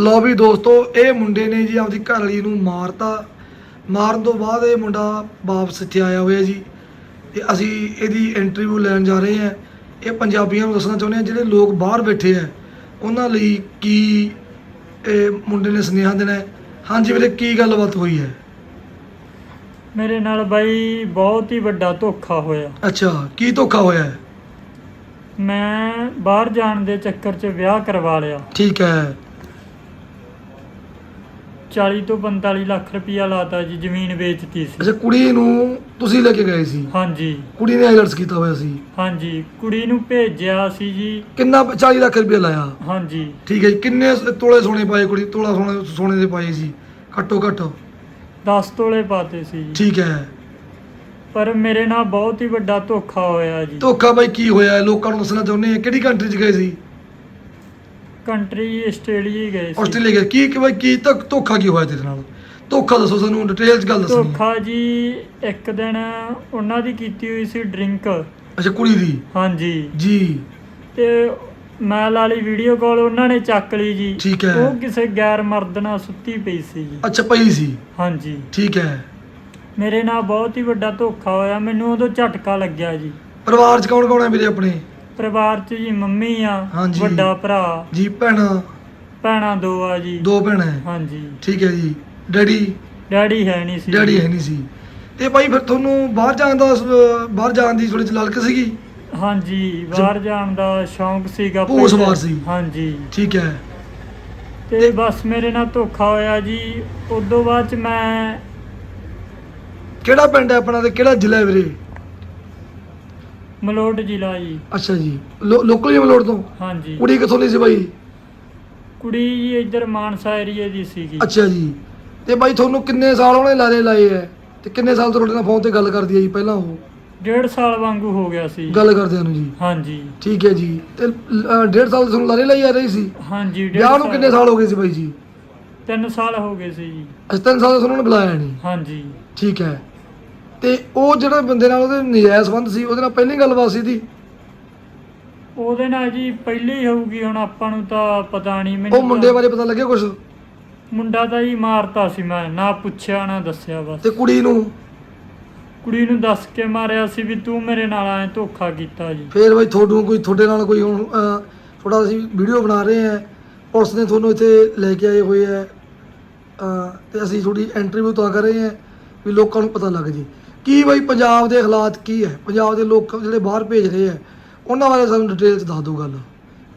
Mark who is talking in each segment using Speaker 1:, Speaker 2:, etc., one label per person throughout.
Speaker 1: ਲਓ ਵੀ ਦੋਸਤੋ ਇਹ ਮੁੰਡੇ ਨੇ ਜੀ ਆਪਦੀ ਘਰ ਵਾਲੀ ਨੂੰ ਮਾਰਤਾ। ਮਾਰਨ ਤੋਂ ਬਾਅਦ ਇਹ ਮੁੰਡਾ ਵਾਪਸ ਇੱਥੇ ਆਇਆ ਹੋਇਆ ਜੀ। ਤੇ ਅਸੀਂ ਇਹਦੀ ਇੰਟਰਵਿਊ ਲੈਣ ਜਾ ਰਹੇ ਹਾਂ। ਇਹ ਪੰਜਾਬੀਆਂ ਨੂੰ ਦੱਸਣਾ ਚਾਹੁੰਦੇ ਹਾਂ ਜਿਹੜੇ ਲੋਕ ਬਾਹਰ ਬੈਠੇ ਆ ਉਹਨਾਂ ਲਈ ਕੀ ਇਹ ਮੁੰਡੇ ਨੇ ਸੁਨੇਹਾ ਦੇਣਾ ਹਾਂਜੀ ਵੀਰੇ ਕੀ ਗੱਲਬਾਤ ਹੋਈ ਹੈ?
Speaker 2: ਮੇਰੇ ਨਾਲ ਬਾਈ ਬਹੁਤ ਹੀ ਵੱਡਾ ਧੋਖਾ ਹੋਇਆ।
Speaker 1: ਅੱਛਾ ਕੀ ਧੋਖਾ ਹੋਇਆ
Speaker 2: ਮੈਂ ਬਾਹਰ ਜਾਣ ਦੇ ਚੱਕਰ 'ਚ ਵਿਆਹ ਕਰਵਾ ਲਿਆ।
Speaker 1: ਠੀਕ ਹੈ।
Speaker 2: 40 ਤੋਂ 45 ਲੱਖ ਰੁਪਇਆ ਲਾਤਾ ਜੀ ਜ਼ਮੀਨ ਵੇਚਤੀ ਸੀ।
Speaker 1: ਅੱਛਾ ਕੁੜੀ ਨੂੰ ਤੁਸੀਂ ਲੈ ਕੇ ਗਏ ਸੀ?
Speaker 2: ਹਾਂਜੀ।
Speaker 1: ਕੁੜੀ ਨੇ ਆਈਲਟਸ ਕੀਤਾ ਹੋਇਆ ਸੀ?
Speaker 2: ਹਾਂਜੀ ਕੁੜੀ ਨੂੰ ਭੇਜਿਆ ਸੀ ਜੀ।
Speaker 1: ਕਿੰਨਾ 40 ਲੱਖ ਰੁਪਏ ਲਾਇਆ?
Speaker 2: ਹਾਂਜੀ।
Speaker 1: ਠੀਕ ਹੈ ਜੀ ਕਿੰਨੇ ਤੋਲੇ ਸੋਨੇ ਪਾਏ ਕੁੜੀ ਤੋਲਾ ਸੋਨੇ ਸੋਨੇ ਦੇ ਪਾਏ ਸੀ? ਘੱਟੋ ਘੱਟ।
Speaker 2: 10 ਤੋਲੇ ਪਾਤੇ ਸੀ ਜੀ।
Speaker 1: ਠੀਕ ਹੈ।
Speaker 2: ਪਰ ਮੇਰੇ ਨਾਲ ਬਹੁਤ ਹੀ ਵੱਡਾ ਧੋਖਾ ਹੋਇਆ ਜੀ।
Speaker 1: ਧੋਖਾ ਬਾਈ ਕੀ ਹੋਇਆ? ਲੋਕਾਂ ਨੂੰ ਦੱਸਣਾ ਚਾਹੁੰਦੇ ਆ ਕਿਹੜੀ ਕੰਟਰੀ 'ਚ ਗਏ ਸੀ?
Speaker 2: ਕੰਟਰੀ ਆਸਟ੍ਰੇਲੀਆ ਹੀ ਗਏ ਸੀ।
Speaker 1: ਆਸਟ੍ਰੇਲੀਆ ਗਏ। ਕੀ ਕਿ ਬਾਈ ਕੀ ਧੱਕ- ਧੋਖਾ ਕੀ ਹੋਇਆ ਤੇਰੇ ਨਾਲ? ਧੋਖਾ ਦੱਸੋ ਸਾਨੂੰ ਡਿਟੇਲ 'ਚ ਗੱਲ ਦੱਸਣੀ
Speaker 2: ਧੋਖਾ ਜੀ ਇੱਕ ਦਿਨ ਉਹਨਾਂ ਦੀ ਕੀਤੀ ਹੋਈ ਸੀ ਡਰਿੰਕ।
Speaker 1: ਅੱਛਾ ਕੁੜੀ ਦੀ?
Speaker 2: ਹਾਂਜੀ।
Speaker 1: ਜੀ।
Speaker 2: ਤੇ ਮੈਂ ਲਾ ਲਈ ਵੀਡੀਓ ਕਾਲ ਉਹਨਾਂ ਨੇ ਚੱਕ ਲਈ ਜੀ।
Speaker 1: ਠੀਕ ਹੈ।
Speaker 2: ਉਹ ਕਿਸੇ ਗੈਰ ਮਰਦ ਨਾਲ ਸੁੱਤੀ ਪਈ ਸੀ ਜੀ।
Speaker 1: ਅੱਛਾ ਪਈ ਸੀ?
Speaker 2: ਹਾਂਜੀ।
Speaker 1: ਠੀਕ ਹੈ।
Speaker 2: ਮੇਰੇ ਨਾਲ ਬਹੁਤ ਹੀ ਵੱਡਾ ਧੋਖਾ ਹੋਇਆ। ਮੈਨੂੰ ਉਦੋਂ ਝਟਕਾ ਲੱਗਿਆ ਜੀ।
Speaker 1: ਪਰਿਵਾਰ 'ਚ ਕੌਣ ਕੌਣ ਹੈ ਵੀਰੇ ਆਪਣੇ?
Speaker 2: ਪਰਿਵਾਰ 'ਚ ਜੀ ਮੰਮੀ ਆ
Speaker 1: ਹਾਂਜੀ।
Speaker 2: ਵੱਡਾ ਭਰਾ।
Speaker 1: ਜੀ ਭੈਣਾਂ?
Speaker 2: ਭੈਣਾਂ ਦੋ ਆ ਜੀ।
Speaker 1: ਦੋ ਭੈਣਾਂ ਹੈ
Speaker 2: ਹਾਂਜੀ।
Speaker 1: ਠੀਕ ਹੈ ਜੀ। ਡੈਡੀ?
Speaker 2: ਡੈਡੀ ਹੈ ਨਹੀਂ ਸੀ
Speaker 1: ਡੈਡੀ। ਹੈ ਨਹੀਂ ਸੀ। ਤੇ ਭਾਈ ਫਿਰ ਤੁਹਾਨੂੰ ਬਾਹਰ ਜਾਣ ਦਾ ਅਹ, ਬਾਹਰ ਜਾਣ ਦੀ ਥੋੜੀ ਜਿਹੀ ਲਲਕ ਸੀਗੀ?
Speaker 2: ਹਾਂਜੀ ਬਾਹਰ ਜਾਣ ਦਾ ਸ਼ੌਂਕ ਸੀਗਾ
Speaker 1: ਭੂਤ
Speaker 2: ਪਹਿਲੇ।
Speaker 1: ਸਵਾਰ ਸੀ।
Speaker 2: ਹਾਂਜੀ।
Speaker 1: ਠੀਕ ਹੈ
Speaker 2: ਤੇ ਬਸ ਮੇਰੇ ਨਾਲ ਧੋਖਾ ਹੋਇਆ ਜੀ। ਉਦੋਂ ਬਾਅਦ ਚ ਮੈਂ
Speaker 1: ਕਿਹੜਾ ਪਿੰਡ ਹੈ ਆਪਣਾ ਤੇ ਕਿਹੜਾ ਜ਼ਿਲ੍ਹਾ ਹੈ ਵੀਰੇ?
Speaker 2: ਮਲੋਟ ਜ਼ਿਲ੍ਹਾ ਜੀ।
Speaker 1: ਅੱਛਾ ਜੀ। ਲੋਕਲ ਹੀ ਮਲੋੜ ਤੋਂ?
Speaker 2: ਹਾਂਜੀ।
Speaker 1: ਕੁੜੀ ਕਿੱਥੋਂ ਦੀ ਸੀ ਬਾਈ?
Speaker 2: ਕੁੜੀ ਜੀ ਇੱਧਰ ਮਾਨਸਾ ਏਰੀਏ ਦੀ ਸੀਗੀ।
Speaker 1: ਅੱਛਾ ਜੀ। ਤੇ ਬਾਈ ਤੁਹਾਨੂੰ ਕਿੰਨੇ ਸਾਲ ਉਹਨੇ ਲਾਰੇ ਲਾਏ ਐ? ਤੇ ਕਿੰਨੇ ਸਾਲ ਤੋਂ ਤੁਹਾਡੇ ਨਾਲ ਫੋਨ ਤੇ ਗੱਲ ਕਰਦੀ ਹੈ ਜੀ ਪਹਿਲਾਂ ਉਹ?
Speaker 2: ਡੇਢ ਸਾਲ ਵਾਂਗੂ ਹੋ ਗਿਆ ਸੀ।
Speaker 1: ਗੱਲ ਕਰਦਿਆਂ ਨੂੰ ਜੀ।
Speaker 2: ਹਾਂਜੀ।
Speaker 1: ਠੀਕ ਹੈ ਜੀ। ਤੇ ਡੇਢ ਸਾਲ ਤੋਂ ਤੁਹਾਨੂੰ ਲਾਰੇ ਲਾਈ ਆ ਰਹੀ ਸੀ?
Speaker 2: ਹਾਂਜੀ ਡੇਢ
Speaker 1: ਵਿਆਹ ਨੂੰ ਕਿੰਨੇ ਸਾਲ ਹੋ ਗਏ ਸੀ ਬਾਈ ਜੀ?
Speaker 2: ਤਿੰਨ ਸਾਲ ਹੋ ਗਏ ਸੀ ਜੀ।
Speaker 1: ਅੱਛਾ ਤਿੰਨ ਸਾਲ ਤੋਂ ਤੁਹਾਨੂੰ ਉਹਨੇ ਬੁਲਾਇਆ ਨਹੀਂ
Speaker 2: ਹਾਂਜੀ।
Speaker 1: ਠੀਕ ਹੈ ਤੇ ਉਹ ਜਿਹੜਾ ਬੰਦੇ ਨਾਲ ਉਹਦੇ ਨਜਾਇਜ਼ ਸੰਬੰਧ ਸੀ ਉਹਦੇ ਨਾਲ ਪਹਿਲੀ ਗੱਲਬਾਤ ਸੀ ਦੀ?
Speaker 2: ਉਹਦੇ ਨਾਲ ਜੀ ਪਹਿਲੀ ਹੋਊਗੀ ਹੁਣ ਆਪਾਂ ਨੂੰ ਤਾਂ ਪਤਾ ਨਹੀਂ
Speaker 1: ਉਹ
Speaker 2: ਮੈਨੂੰ
Speaker 1: ਮੁੰਡੇ
Speaker 2: ਤਾਂ-
Speaker 1: ਬਾਰੇ ਪਤਾ ਲੱਗਿਆ ਕੁਝ
Speaker 2: ਮੁੰਡਾ ਤਾਂ ਜੀ ਮਾਰਤਾ ਸੀ ਮੈਂ ਨਾ ਪੁੱਛਿਆ ਨਾ ਦੱਸਿਆ ਬਸ।
Speaker 1: ਤੇ ਕੁੜੀ ਨੂੰ?
Speaker 2: ਕੁੜੀ ਨੂੰ ਦੱਸ ਕੇ ਮਾਰਿਆ ਸੀ ਵੀ ਤੂੰ ਮੇਰੇ ਨਾਲ ਐ ਧੋਖਾ ਕੀਤਾ ਜੀ।
Speaker 1: ਫੇਰ ਬਾਈ ਤੁਹਾਨੂੰ ਕੋਈ ਤੁਹਾਡੇ ਨਾਲ ਕੋਈ ਹੁਣ ਥੋੜਾ ਅਸੀਂ ਵੀਡੀਓ ਬਣਾ ਰਹੇ ਹਾਂ। ਪੁਲਿਸ ਨੇ ਤੁਹਾਨੂੰ ਇੱਥੇ ਲੈ ਕੇ ਆਏ ਹੋਏ ਅਹ, ਤੇ ਅਸੀਂ ਥੋੜੀ ਇੰਟਰਵਿਊ ਤਾਂ ਕਰ ਰਹੇ ਹਾਂ ਵੀ ਲੋਕਾਂ ਨੂੰ ਪਤਾ ਲੱਗ ਜੇ। ਕੀ ਬਾਈ ਪੰਜਾਬ ਦੇ ਹਾਲਾਤ ਕੀ ਹੈ? ਪੰਜਾਬ ਦੇ ਲੋਕ ਜਿਹੜੇ ਬਾਹਰ ਭੇਜ ਰਹੇ ਹੈ ਉਹਨਾਂ ਬਾਰੇ ਸਾਨੂੰ ਡਿਟੇਲ ਚ ਦੱਸ ਦਿਓ ਗੱਲ।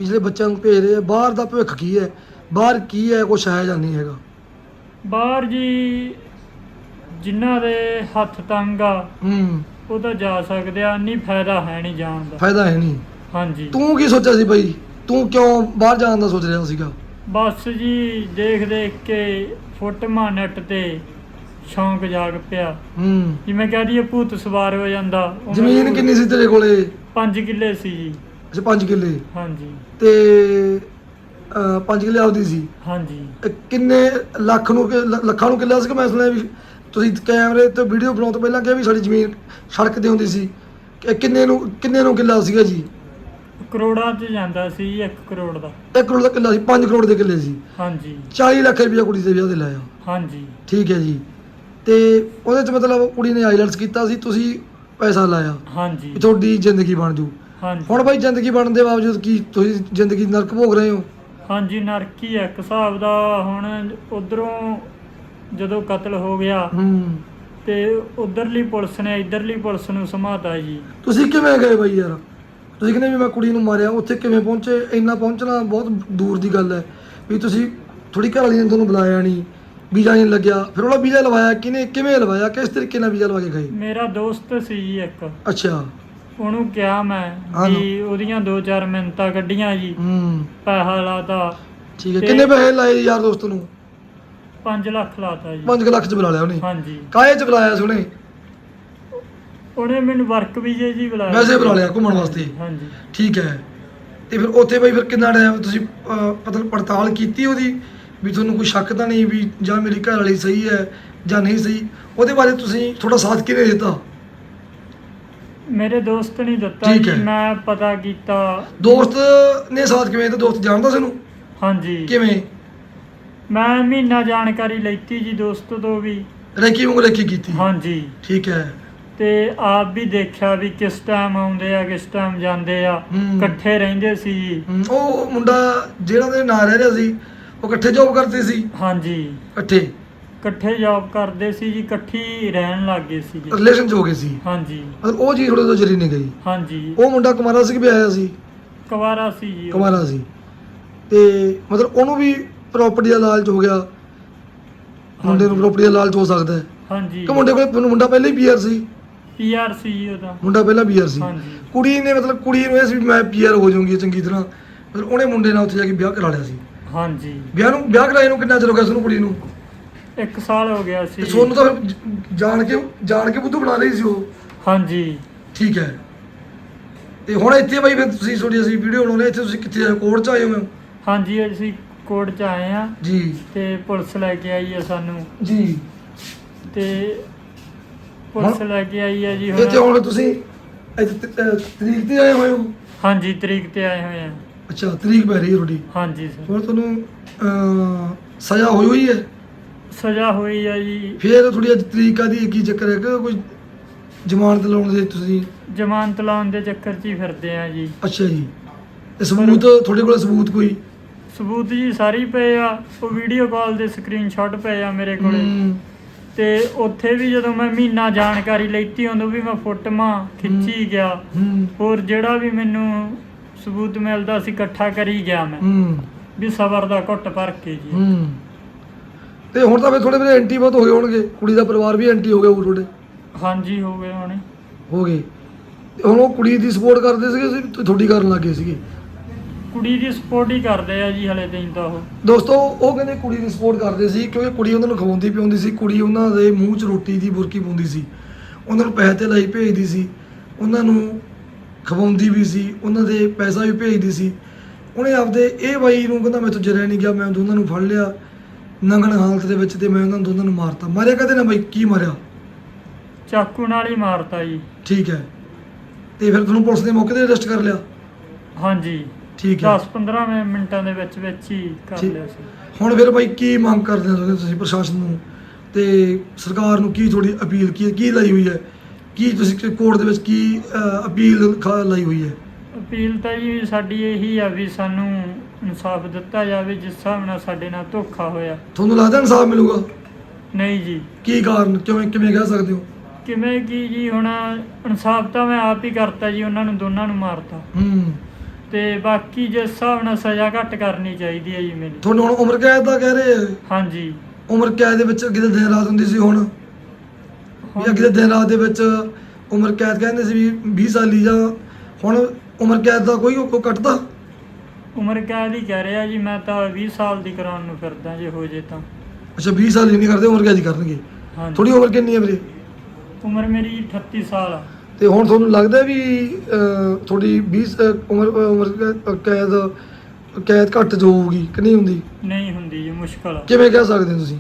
Speaker 1: ਜਿਹੜੇ ਬੱਚਿਆਂ ਨੂੰ ਭੇਜ ਰਹੇ ਆ ਬਾਹਰ ਦਾ ਭਵਿੱਖ ਕੀ ਹੈ? ਬਾਹਰ ਕੀ ਹੈ ਕੁਛ ਹੈ ਜਾਂ ਨਹੀਂ ਹੈਗਾ?
Speaker 2: ਬਾਹਰ ਜੀ ਜਿਨ੍ਹਾਂ ਦੇ ਹੱਥ ਤੰਗ ਆ
Speaker 1: ਹੂੰ।
Speaker 2: ਉਹ ਤਾਂ ਜਾ ਸਕਦੇ ਆ ਨਹੀਂ ਫਾਇਦਾ ਹੈ ਨਹੀਂ ਜਾਣ ਦਾ।
Speaker 1: ਫਾਇਦਾ ਹੈ ਨਹੀਂ?
Speaker 2: ਹਾਂਜੀ।
Speaker 1: ਤੂੰ ਕੀ ਸੋਚਿਆ ਸੀ ਬਾਈ? ਤੂੰ ਕਿਉਂ ਬਾਹਰ ਜਾਣ ਦਾ ਸੋਚ ਰਿਹਾ ਸੀਗਾ?
Speaker 2: ਬਸ ਜੀ ਦੇਖ ਦੇਖ ਕੇ ਫੋਟੋਆਂ ਨੈਟ ਤੇ ਸ਼ੌਂਕ ਜਾਗ ਪਿਆ।
Speaker 1: ਹੂੰ।
Speaker 2: ਜਿਵੇਂ ਕਹਿ ਦਈਏ ਭੂਤ ਸਵਾਰ ਹੋ ਜਾਂਦਾ।
Speaker 1: ਜ਼ਮੀਨ ਕਿੰਨੀ ਸੀ ਤੇਰੇ ਕੋਲੇ?
Speaker 2: 5 ਕਿੱਲੇ ਸੀ ਜੀ।
Speaker 1: ਅੱਛਾ 5 ਕਿੱਲੇ।
Speaker 2: ਹਾਂਜੀ।
Speaker 1: ਤੇ 5 ਕਿੱਲੇ ਆਪਦੀ ਸੀ?
Speaker 2: ਹਾਂਜੀ।
Speaker 1: ਇਹ ਕਿੰਨੇ ਲੱਖ ਨੂੰ ਕਿ- ਲ- ਲੱਖਾਂ ਨੂੰ ਕਿੱਲਾ ਸੀ ਕਿ ਮੈਂ ਸੁਣਿਆ ਵੀ ਤੁਸੀਂ ਕੈਮਰੇ ਤੇ ਵੀਡੀਓ ਬਣਾਉਣ ਤੋਂ ਪਹਿਲਾਂ ਕਿਹਾ ਵੀ ਸਾਡੀ ਜ਼ਮੀਨ ਸੜਕ ਤੇ ਹੁੰਦੀ ਸੀ। ਕਿ ਕਿੰਨੇ ਨੂੰ ਕਿੰਨੇ ਨੂੰ ਕਿੱਲਾ ਸੀਗਾ ਜੀ?
Speaker 2: ਕਰੋੜਾਂ 'ਚ ਜਾਂਦਾ ਸੀ 1 ਕਰੋੜ ਦਾ।
Speaker 1: 1 ਕਰੋੜ ਦਾ ਕਿੱਲਾ ਸੀ 5 ਕਰੋੜ ਦੇ ਕਿੱਲੇ ਸੀ।
Speaker 2: ਹਾਂਜੀ।
Speaker 1: 40 ਲੱਖ ਰੁਪਇਆ ਕੁੜੀ ਦੇ ਵਿਆਹ ਦੇ ਲਾਇਆ।
Speaker 2: ਹਾਂਜੀ।
Speaker 1: ਠੀਕ ਹੈ ਜੀ। ਤੇ ਉਹਦੇ ਚ ਮਤਲਬ ਕੁੜੀ ਨੇ ਆਈਲੈਂਡਸ ਕੀਤਾ ਸੀ ਤੁਸੀਂ ਪੈਸਾ ਲਾਇਆ।
Speaker 2: ਹਾਂਜੀ।
Speaker 1: ਵੀ ਤੁਹਾਡੀ ਜ਼ਿੰਦਗੀ ਬਣ ਜੂ।
Speaker 2: ਹਾਂਜੀ।
Speaker 1: ਹੁਣ ਬਾਈ ਜ਼ਿੰਦਗੀ ਬਣਨ ਦੇ ਬਾਵਜੂਦ ਕੀ ਤੁਸੀਂ ਜ਼ਿੰਦਗੀ ਨਰਕ ਭੋਗ ਰਹੇ ਹੋ?
Speaker 2: ਹਾਂਜੀ ਨਰਕੀ ਹੈ ਇੱਕ ਹਿਸਾਬ ਦਾ ਹੁਣ ਉਧਰੋਂ ਜਦੋਂ ਕਤਲ ਹੋ ਗਿਆ
Speaker 1: ਹੂੰ।
Speaker 2: ਤੇ ਉਧਰਲੀ ਪੁਲਿਸ ਨੇ ਇਧਰਲੀ ਪੁਲਿਸ ਨੂੰ ਸਮਾਤਾ ਜੀ।
Speaker 1: ਤੁਸੀਂ ਕਿਵੇਂ ਗਏ ਬਾਈ ਯਾਰ? ਤੁਸੀਂ ਕਹਿੰਦੇ ਵੀ ਮੈਂ ਕੁੜੀ ਨੂੰ ਮਾਰਿਆ ਉੱਥੇ ਕਿਵੇਂ ਪਹੁੰਚੇ? ਇੰਨਾ ਪਹੁੰਚਣਾ ਬਹੁਤ ਦੂਰ ਦੀ ਗੱਲ ਹੈ। ਵੀ ਤੁਸੀਂ ਥੋੜੀ ਘਰ ਵਾਲੀ ਨੇ ਤੁਹਾਨੂੰ ਬੁਲਾਇਆ ਨਹੀਂ। ਵੀਜ਼ਾ ਨਹੀਂ ਲੱਗਿਆ। ਫਿਰ ਉਹਦਾ ਵੀਜ਼ਾ ਲਵਾਇਆ ਕਿਨੇ ਕਿਵੇਂ ਲਵਾਇਆ? ਕਿਸ ਤਰੀਕੇ ਨਾਲ ਵੀਜ਼ਾ ਲਵਾ ਕੇ ਗਏ?
Speaker 2: ਮੇਰਾ ਦੋਸਤ ਸੀ ਜੀ ਇੱਕ।
Speaker 1: ਅੱਛਾ।
Speaker 2: ਉਹਨੂੰ ਕਿਹਾ ਮੈਂ
Speaker 1: ਹਾਂ।
Speaker 2: ਵੀ ਉਹਦੀਆਂ ਦੋ ਚਾਰ ਮਿੰਤਾਂ ਕੱਢੀਆਂ ਜੀ।
Speaker 1: ਹੂੰ।
Speaker 2: ਪੈਸਾ ਲਾਤਾ।
Speaker 1: ਠੀਕ ਹੈ।
Speaker 2: ਤੇ-
Speaker 1: ਕਿੰਨੇ ਪੈਸੇ ਲਾਏ ਯਾਰ ਦੋਸਤ ਨੂੰ?
Speaker 2: 5 ਲੱਖ ਲਾਤਾ ਜੀ।
Speaker 1: 5 ਲੱਖ ਚ ਬੁਲਾ ਲਿਆ ਉਹਨੇ?
Speaker 2: ਹਾਂਜੀ।
Speaker 1: ਕਾਹੇ ਚ ਬੁਲਾਇਆ ਸੀ ਉਹਨੇ?
Speaker 2: ਉਹਨੇ ਮੈਨੂੰ ਵਰਕ ਵੀਜ਼ੇ ਜੀ ਬੁਲਾਇਆ।
Speaker 1: ਵੈਸੇ ਬੁਲਾ ਲਿਆ ਘੁੰਮਣ ਵਾਸਤੇ।
Speaker 2: ਹਾਂਜੀ।
Speaker 1: ਠੀਕ ਹੈ। ਤੇ ਫਿਰ ਉੱਥੇ ਬਈ ਫਿਰ ਕਿੰਨਾ ਟਾਈਮ ਤੁਸੀਂ ਅਹ, ਮਤਲਬ ਪੜਤਾਲ ਕੀਤੀ ਉਹਦੀ? ਵੀ ਤੁਹਾਨੂੰ ਕੋਈ ਸ਼ੱਕ ਤਾਂ ਨਹੀਂ ਵੀ ਜਾਂ ਮੇਰੀ ਘਰ ਵਾਲੀ ਸਹੀ ਹੈ ਜਾਂ ਨਹੀਂ ਸਹੀ? ਉਹਦੇ ਬਾਰੇ ਤੁਸੀਂ ਥੋੜਾ ਸਾਥ ਕਿਹਨੇ ਦਿੱਤਾ?
Speaker 2: ਮੇਰੇ ਦੋਸਤ ਨੇ ਦਿੱਤਾ
Speaker 1: ਠੀਕ
Speaker 2: ਜੀ
Speaker 1: ਹੈ।
Speaker 2: ਮੈਂ ਪਤਾ ਕੀਤਾ।
Speaker 1: ਦੋਸਤ ਨੇ ਸਾਥ ਕਿਵੇਂ ਦਿੱਤਾ? ਦੋਸਤ ਜਾਣਦਾ ਸਾਨੂੰ
Speaker 2: ਹਾਂਜੀ।
Speaker 1: ਕਿਵੇਂ?
Speaker 2: ਮੈਂ ਮਹੀਨਾ ਜਾਣਕਾਰੀ ਲੈਤੀ ਜੀ ਦੋਸਤ ਤੋਂ ਵੀ।
Speaker 1: ਰੈਕੀ ਵਾਂਗੂ ਰੈਕੀ ਕੀਤੀ?
Speaker 2: ਹਾਂਜੀ।
Speaker 1: ਠੀਕ ਹੈ।
Speaker 2: ਤੇ ਆਪ ਵੀ ਦੇਖਿਆ ਵੀ ਕਿਸ ਟਾਈਮ ਆਉਂਦੇ ਆ ਕਿਸ ਟਾਈਮ ਜਾਂਦੇ ਆ।
Speaker 1: ਹੂੰ।
Speaker 2: ਇਕੱਠੇ ਰਹਿੰਦੇ ਸੀ ਜੀ।
Speaker 1: ਹਮ, ਉਹ ਮੁੰਡਾ ਜਿਹੜਾ ਦੇ ਨਾਲ ਰਹਿ ਰਿਹਾ ਸੀ ਉਹ ਇਕੱਠੇ ਜੌਬ ਕਰਦੇ ਸੀ?
Speaker 2: ਹਾਂਜੀ।
Speaker 1: ਇਕੱਠੇ?
Speaker 2: ਇਕੱਠੇ ਜੌਬ ਕਰਦੇ ਸੀ ਜੀ ਇਕੱਠੀ ਰਹਿਣ ਲੱਗ ਗਏ ਸੀ ਜੀ।
Speaker 1: ਰਿਲੇਸ਼ਨ ਚ ਹੋ ਗਏ ਸੀ?
Speaker 2: ਹਾਂਜੀ।
Speaker 1: ਮਤਲਬ ਉਹ ਚੀਜ਼ ਥੋੜੇ ਤੋਂ ਜਰੀ ਨਹੀਂ ਗਈ।
Speaker 2: ਹਾਂਜੀ।
Speaker 1: ਉਹ ਮੁੰਡਾ ਕੁਮਾਰਾ ਸੀ ਕਿ ਵਿਆਹਿਆ ਸੀ?
Speaker 2: ਕੁਵਾਰਾ ਸੀ ਜੀ ਉਹ।
Speaker 1: ਕੁਮਾਰਾ ਸੀ। ਤੇ ਮਤਲਬ ਉਹਨੂੰ ਵੀ ਪ੍ਰਾਪਰਟੀ ਦਾ ਲਾਲਚ ਹੋ ਗਿਆ। ਮੁੰਡੇ ਨੂੰ। ਪ੍ਰਾਪਰਟੀ ਦਾ ਲਾਲਚ ਹੋ ਸਕਦਾ ਹੈ।
Speaker 2: ਹਾਂਜੀ।
Speaker 1: ਕਿ ਮੁੰਡੇ ਕੋਲ ਮੁੰਡਾ ਪਹਿਲਾਂ ਹੀ ਪੀਆਰ ਸੀ।
Speaker 2: ਪੀਆਰ ਸੀ ਜੀ ਉਹਦਾ।
Speaker 1: ਮੁੰਡਾ ਪਹਿਲਾਂ ਪੀਆਰ ਸੀ।
Speaker 2: ਹਾਂਜੀ।
Speaker 1: ਕੁੜੀ ਨੇ ਮਤਲਬ ਕੁੜੀ ਨੂੰ ਇਹ ਸੀ ਵੀ ਮੈਂ ਪੀਆਰ ਹੋ ਜਾਊਂਗੀ ਚੰਗੀ ਤਰ੍ਹਾਂ। ਮਤਲਬ ਉਹਨੇ ਮੁੰਡੇ ਨਾਲ ਉੱਥੇ ਜਾ ਕੇ ਵਿਆਹ ਕਰਾ ਲਿਆ ਸੀ।
Speaker 2: ਹਾਂਜੀ।
Speaker 1: ਵਿਆਹ ਨੂੰ ਵਿਆਹ ਕਰਾਏ ਨੂੰ ਕਿੰਨਾ ਚਿਰ ਹੋ ਗਿਆ ਸਾਨੂੰ ਕੁੜੀ ਨੂੰ?
Speaker 2: ਇੱਕ ਸਾਲ ਹੋ ਗਿਆ ਸੀ।
Speaker 1: ਤੇ। ਸੋਨੂੰ ਤਾਂ ਫਿਰ ਜ- ਜਾਣ ਕੇ ਜਾਣ ਕੇ ਬੁੱਧੂ ਬਣਾ ਲਈ ਸੀ ਉਹ?
Speaker 2: ਹਾਂਜੀ।
Speaker 1: ਠੀਕ ਹੈ। ਤੇ ਹੁਣ ਇੱਥੇ ਬਾਈ ਫਿਰ ਤੁਸੀਂ ਤੁਹਾਡੀ ਅਸੀਂ ਵੀਡੀਓ ਬਣਾਉਣੇ ਇੱਥੇ ਤੁਸੀਂ ਕਿੱਥੇ ਆਏ ਕੋਰਟ ਚ ਆਏ ਹੋ?
Speaker 2: ਹਾਂਜੀ ਅਸੀਂ ਕੋਰਟ ਚ ਆਏ ਆ
Speaker 1: ਜੀ।
Speaker 2: ਤੇ ਪੁਲਿਸ ਲੈ ਕੇ ਆਈ ਆ ਸਾਨੂੰ।
Speaker 1: ਜੀ।
Speaker 2: ਤੇ ਪੁਲਿਸ ਲੈ ਕੇ ਆਈ ਆ ਜੀ
Speaker 1: ਇੱਥੇ
Speaker 2: ਹੁਣ।
Speaker 1: ਹੁਣ ਤੁਸੀਂ ਇੱਥੇ ਤ- ਅਹ ਤਰੀਕ ਤੇ ਆਏ ਹੋਏ ਹੋ?
Speaker 2: ਹਾਂਜੀ ਤਰੀਕ ਤੇ ਆਏ ਹੋਏ ਆ
Speaker 1: ਅੱਛਾ ਤਰੀਕ ਪੈ ਰਹੀ ਹੈ ਤੁਹਾਡੀ।
Speaker 2: ਹਾਂਜੀ ਸਰ।
Speaker 1: ਹੁਣ ਤੁਹਾਨੂੰ ਅਹ, ਸਜ਼ਾ ਹੋਈ ਹੋਈ ਹੈ?
Speaker 2: ਸਜ਼ਾ ਹੋਈ ਆ ਜੀ।
Speaker 1: ਫਿਰ ਥੋੜੀ ਅੱਜ ਤਰੀਕਾ ਦੀ ਕੀ ਚੱਕਰ ਹੈ? ਕਿ ਕੋਈ ਜ਼ਮਾਨਤ ਲਾਉਣ ਦੇ ਤੁਸੀਂ?
Speaker 2: ਜ਼ਮਾਨਤ ਲਾਉਣ ਦੇ ਚੱਕਰ 'ਚ ਹੀ ਫਿਰਦੇ ਆ ਜੀ।
Speaker 1: ਅੱਛਾ ਜੀ। ਤੇ ਸਬੂਤ ਤੁਹਾਡੇ ਕੋਲ ਸਬੂਤ ਕੋਈ?
Speaker 2: ਸਬੂਤ ਜੀ ਸਾਰੇ ਪਏ ਆ। ਉਹ ਵੀਡੀਓ ਕਾਲ ਦੇ ਸਕਰੀਨਸ਼ਾਟ ਪਏ ਆ ਮੇਰੇ ਕੋਲੇ।
Speaker 1: ਹਮ,
Speaker 2: ਤੇ ਉੱਥੇ ਵੀ ਜਦੋਂ ਮੈਂ ਮਹੀਨਾ ਜਾਣਕਾਰੀ ਲੈਤੀ ਉਦੋਂ ਵੀ ਮੈਂ ਫੋਟੋਆਂ ਖਿੱਚੀ ਗਿਆ।
Speaker 1: ਹਮ,
Speaker 2: ਹੋਰ ਜਿਹੜਾ ਵੀ ਮੈਨੂੰ ਸਬੂਤ ਮਿਲਦਾ ਸੀ ਇਕੱਠਾ ਕਰੀ ਗਿਆ ਮੈਂ।
Speaker 1: ਹਮ,
Speaker 2: ਵੀ ਸਬਰ ਦਾ ਘੁੱਟ ਭਰ ਕੇ ਜੀ।
Speaker 1: ਹਮ। ਤੇ ਹੁਣ ਤਾਂ ਫਿਰ ਥੋੜੇ ਮੇਰੇ ਐਂਟੀ ਬਹੁਤ ਹੋ ਗਏ ਹੋਣਗੇ। ਕੁੜੀ ਦਾ ਪਰਿਵਾਰ ਵੀ ਐਂਟੀ ਹੋ ਗਿਆ ਹੋਊ ਤੁਹਾਡੇ।
Speaker 2: ਹਾਂਜੀ ਹੋ ਗਏ ਹੁਣੇ।
Speaker 1: ਹੋ ਗਏ। ਤੇ ਹੁਣ ਉਹ ਕੁੜੀ ਦੀ ਸਪੋਰਟ ਕਰਦੇ ਸੀਗੇ ਸੀ ਤੁਹਾਡੀ ਕਰਨ ਲੱਗੇ ਸੀਗੇ?
Speaker 2: ਕੁੜੀ ਦੀ ਸਪੋਰਟ ਹੀ ਕਰਦੇ ਆ ਜੀ ਹਲੇ ਤਾਈਂ ਤਾਂ ਉਹ।
Speaker 1: ਦੋਸਤੋ ਉਹ ਕਹਿੰਦੇ ਕੁੜੀ ਦੀ ਸਪੋਰਟ ਕਰਦੇ ਸੀ ਕਿਉਂਕਿ ਕੁੜੀ ਉਹਨਾਂ ਨੂੰ ਖਵਾਉਂਦੀ ਪਿਆਉਂਦੀ ਸੀ। ਕੁੜੀ ਉਹਨਾਂ ਦੇ ਮੂੰਹ 'ਚ ਰੋਟੀ ਦੀ ਬੁਰਕੀ ਪਾਉਂਦੀ ਸੀ। ਉਹਨਾਂ ਨੂੰ ਪੈਸੇ ਤੇ ਲਈ ਭੇਜਦੀ ਸੀ। ਉਹਨਾਂ ਨੂੰ ਖਵਾਉਂਦੀ ਵੀ ਸੀ ਉਹਨਾਂ ਦੇ ਪੈਸਾ ਵੀ ਭੇਜਦੀ ਸੀ। ਉਹਨੇ ਆਪਦੇ ਇਹ ਬਾਈ ਨੂੰ ਕਹਿੰਦਾ ਮੈਂ ਤੋਂ ਜਰਿਆ ਨਹੀਂ ਗਿਆ ਮੈਂ ਦੋਨਾਂ ਨੂੰ ਫੜ ਲਿਆ। ਨੰਗਣ ਹਾਲਤ ਦੇ ਵਿੱਚ ਤੇ ਮੈਂ ਉਹਨਾਂ ਦੋਨਾਂ ਨੂੰ ਮਾਰਤਾ। ਮਾਰਿਆ ਕਦੇ ਨਾ ਬਾਈ? ਕੀ ਮਾਰਿਆ?
Speaker 2: ਚਾਕੂ ਨਾਲ ਹੀ ਮਾਰਤਾ ਜੀ।
Speaker 1: ਠੀਕ ਹੈ। ਤੇ ਫਿਰ ਤੁਹਾਨੂੰ ਪੁਲਿਸ ਨੇ ਮੌਕੇ ਤੇ ਅਰੈਸਟ ਕਰ ਲਿਆ?
Speaker 2: ਹਾਂਜੀ।
Speaker 1: ਠੀਕ ਹੈ।
Speaker 2: 10-15 ਮਿੰਟਾਂ ਦੇ ਵਿੱਚ ਵਿੱਚ ਹੀ ਕਰ
Speaker 1: ਠੀਕ।
Speaker 2: ਲਿਆ ਸੀ।
Speaker 1: ਹੁਣ ਫਿਰ ਬਾਈ ਕੀ ਮੰਗ ਕਰਦੇ ਹੋ ਤੁਸੀਂ ਪ੍ਰਸ਼ਾਸਨ ਨੂੰ? ਤੇ ਸਰਕਾਰ ਨੂੰ ਕੀ ਤੁਹਾਡੀ ਅਪੀਲ? ਕੀ ਕੀ ਲਾਈ ਹੋਈ ਹੈ? ਕੀ ਤੁਸੀਂ ਕੋਰਟ ਦੇ ਵਿੱਚ ਕੀ ਅਹ, ਅਪੀਲ ਖਾ- ਲਾਈ ਹੋਈ ਹੈ?
Speaker 2: ਅਪੀਲ ਤਾਂ ਜੀ ਸਾਡੀ ਇਹੀ ਆ ਵੀ ਸਾਨੂੰ ਇਨਸਾਫ ਦਿੱਤਾ ਜਾਵੇ ਜਿਸ ਹਿਸਾਬ ਨਾਲ ਸਾਡੇ ਨਾਲ ਧੋਖਾ ਹੋਇਆ।
Speaker 1: ਤੁਹਾਨੂੰ ਲੱਗਦਾ ਇਨਸਾਫ ਮਿਲੂਗਾ?
Speaker 2: ਨਹੀਂ ਜੀ।
Speaker 1: ਕੀ ਕਾਰਨ ਕਿਵੇਂ ਕਿਵੇਂ ਕਹਿ ਸਕਦੇ ਹੋ?
Speaker 2: ਕਿਵੇਂ ਕੀ ਜੀ ਹੁਣ ਇਨਸਾਫ ਤਾਂ ਮੈਂ ਆਪ ਹੀ ਕਰਤਾ ਜੀ ਉਹਨਾਂ ਨੂੰ ਦੋਨਾਂ ਨੂੰ ਮਾਰਤਾ।
Speaker 1: ਹੂੰ।
Speaker 2: ਤੇ ਬਾਕੀ ਜਿਸ ਹਿਸਾਬ ਨਾਲ ਸਜ਼ਾ ਘੱਟ ਕਰਨੀ ਚਾਹੀਦੀ ਹੈ ਜੀ ਮੈਨੂੰ
Speaker 1: ਤੁਹਾਨੂੰ ਹੁਣ ਉਮਰ ਕੈਦ ਦਾ ਕਹਿ ਰਹੇ ਆ
Speaker 2: ਹਾਂਜੀ।
Speaker 1: ਉਮਰ ਕੈਦ ਦੇ ਵਿੱਚ ਅੱਗੇ ਤਾਂ ਦਿਨ ਰਾਤ ਹੁੰਦੀ ਸੀ ਹੁਣ? ਵੀ ਅੱਗੇ ਤਾਂ ਦਿਨ ਰਾਤ ਦੇ ਵਿੱਚ ਉਮਰ ਕੈਦ ਕਹਿੰਦੇ ਸੀ ਵੀ 20 ਸਾਲੀ ਜਾਂ ਹੁਣ ਉਮਰ ਕੈਦ ਦਾ ਕੋਈ ਕੋਈ ਕੱਟਦਾ?
Speaker 2: ਉਮਰ ਕੈਦ ਹੀ ਕਹਿ ਰਿਹਾ ਜੀ ਮੈਂ ਤਾਂ 20 ਸਾਲ ਦੀ ਕਰਾਉਣ ਨੂੰ ਫਿਰਦਾ ਜੇ ਹੋ ਜੇ ਤਾਂ।
Speaker 1: ਅੱਛਾ 20 ਸਾਲ ਹੀ ਨਹੀਂ ਕਰਦੇ ਉਮਰ ਕੈਦ ਹੀ ਕਰਨਗੇ।
Speaker 2: ਹਾਂਜੀ।
Speaker 1: ਤੁਹਾਡੀ ਉਮਰ ਕਿੰਨੀ ਹੈ ਵੀਰੇ?
Speaker 2: ਉਮਰ ਮੇਰੀ 38 ਸਾਲ ਆ।
Speaker 1: ਤੇ ਹੁਣ ਤੁਹਾਨੂੰ ਲੱਗਦਾ ਵੀ ਅਹ, ਤੁਹਾਡੀ 20 ਅਹ, ਉਮਰ ਉਮਰ ਕ- ਕੈਦ ਕੈਦ ਘੱਟ ਜੋ ਹੋਊਗੀ ਕਿ ਨਹੀਂ ਹੁੰਦੀ?
Speaker 2: ਨਹੀਂ ਹੁੰਦੀ ਜੀ ਮੁਸ਼ਕਲ ਆ।
Speaker 1: ਕਿਵੇਂ ਕਹਿ ਸਕਦੇ ਹੋ ਤੁਸੀਂ?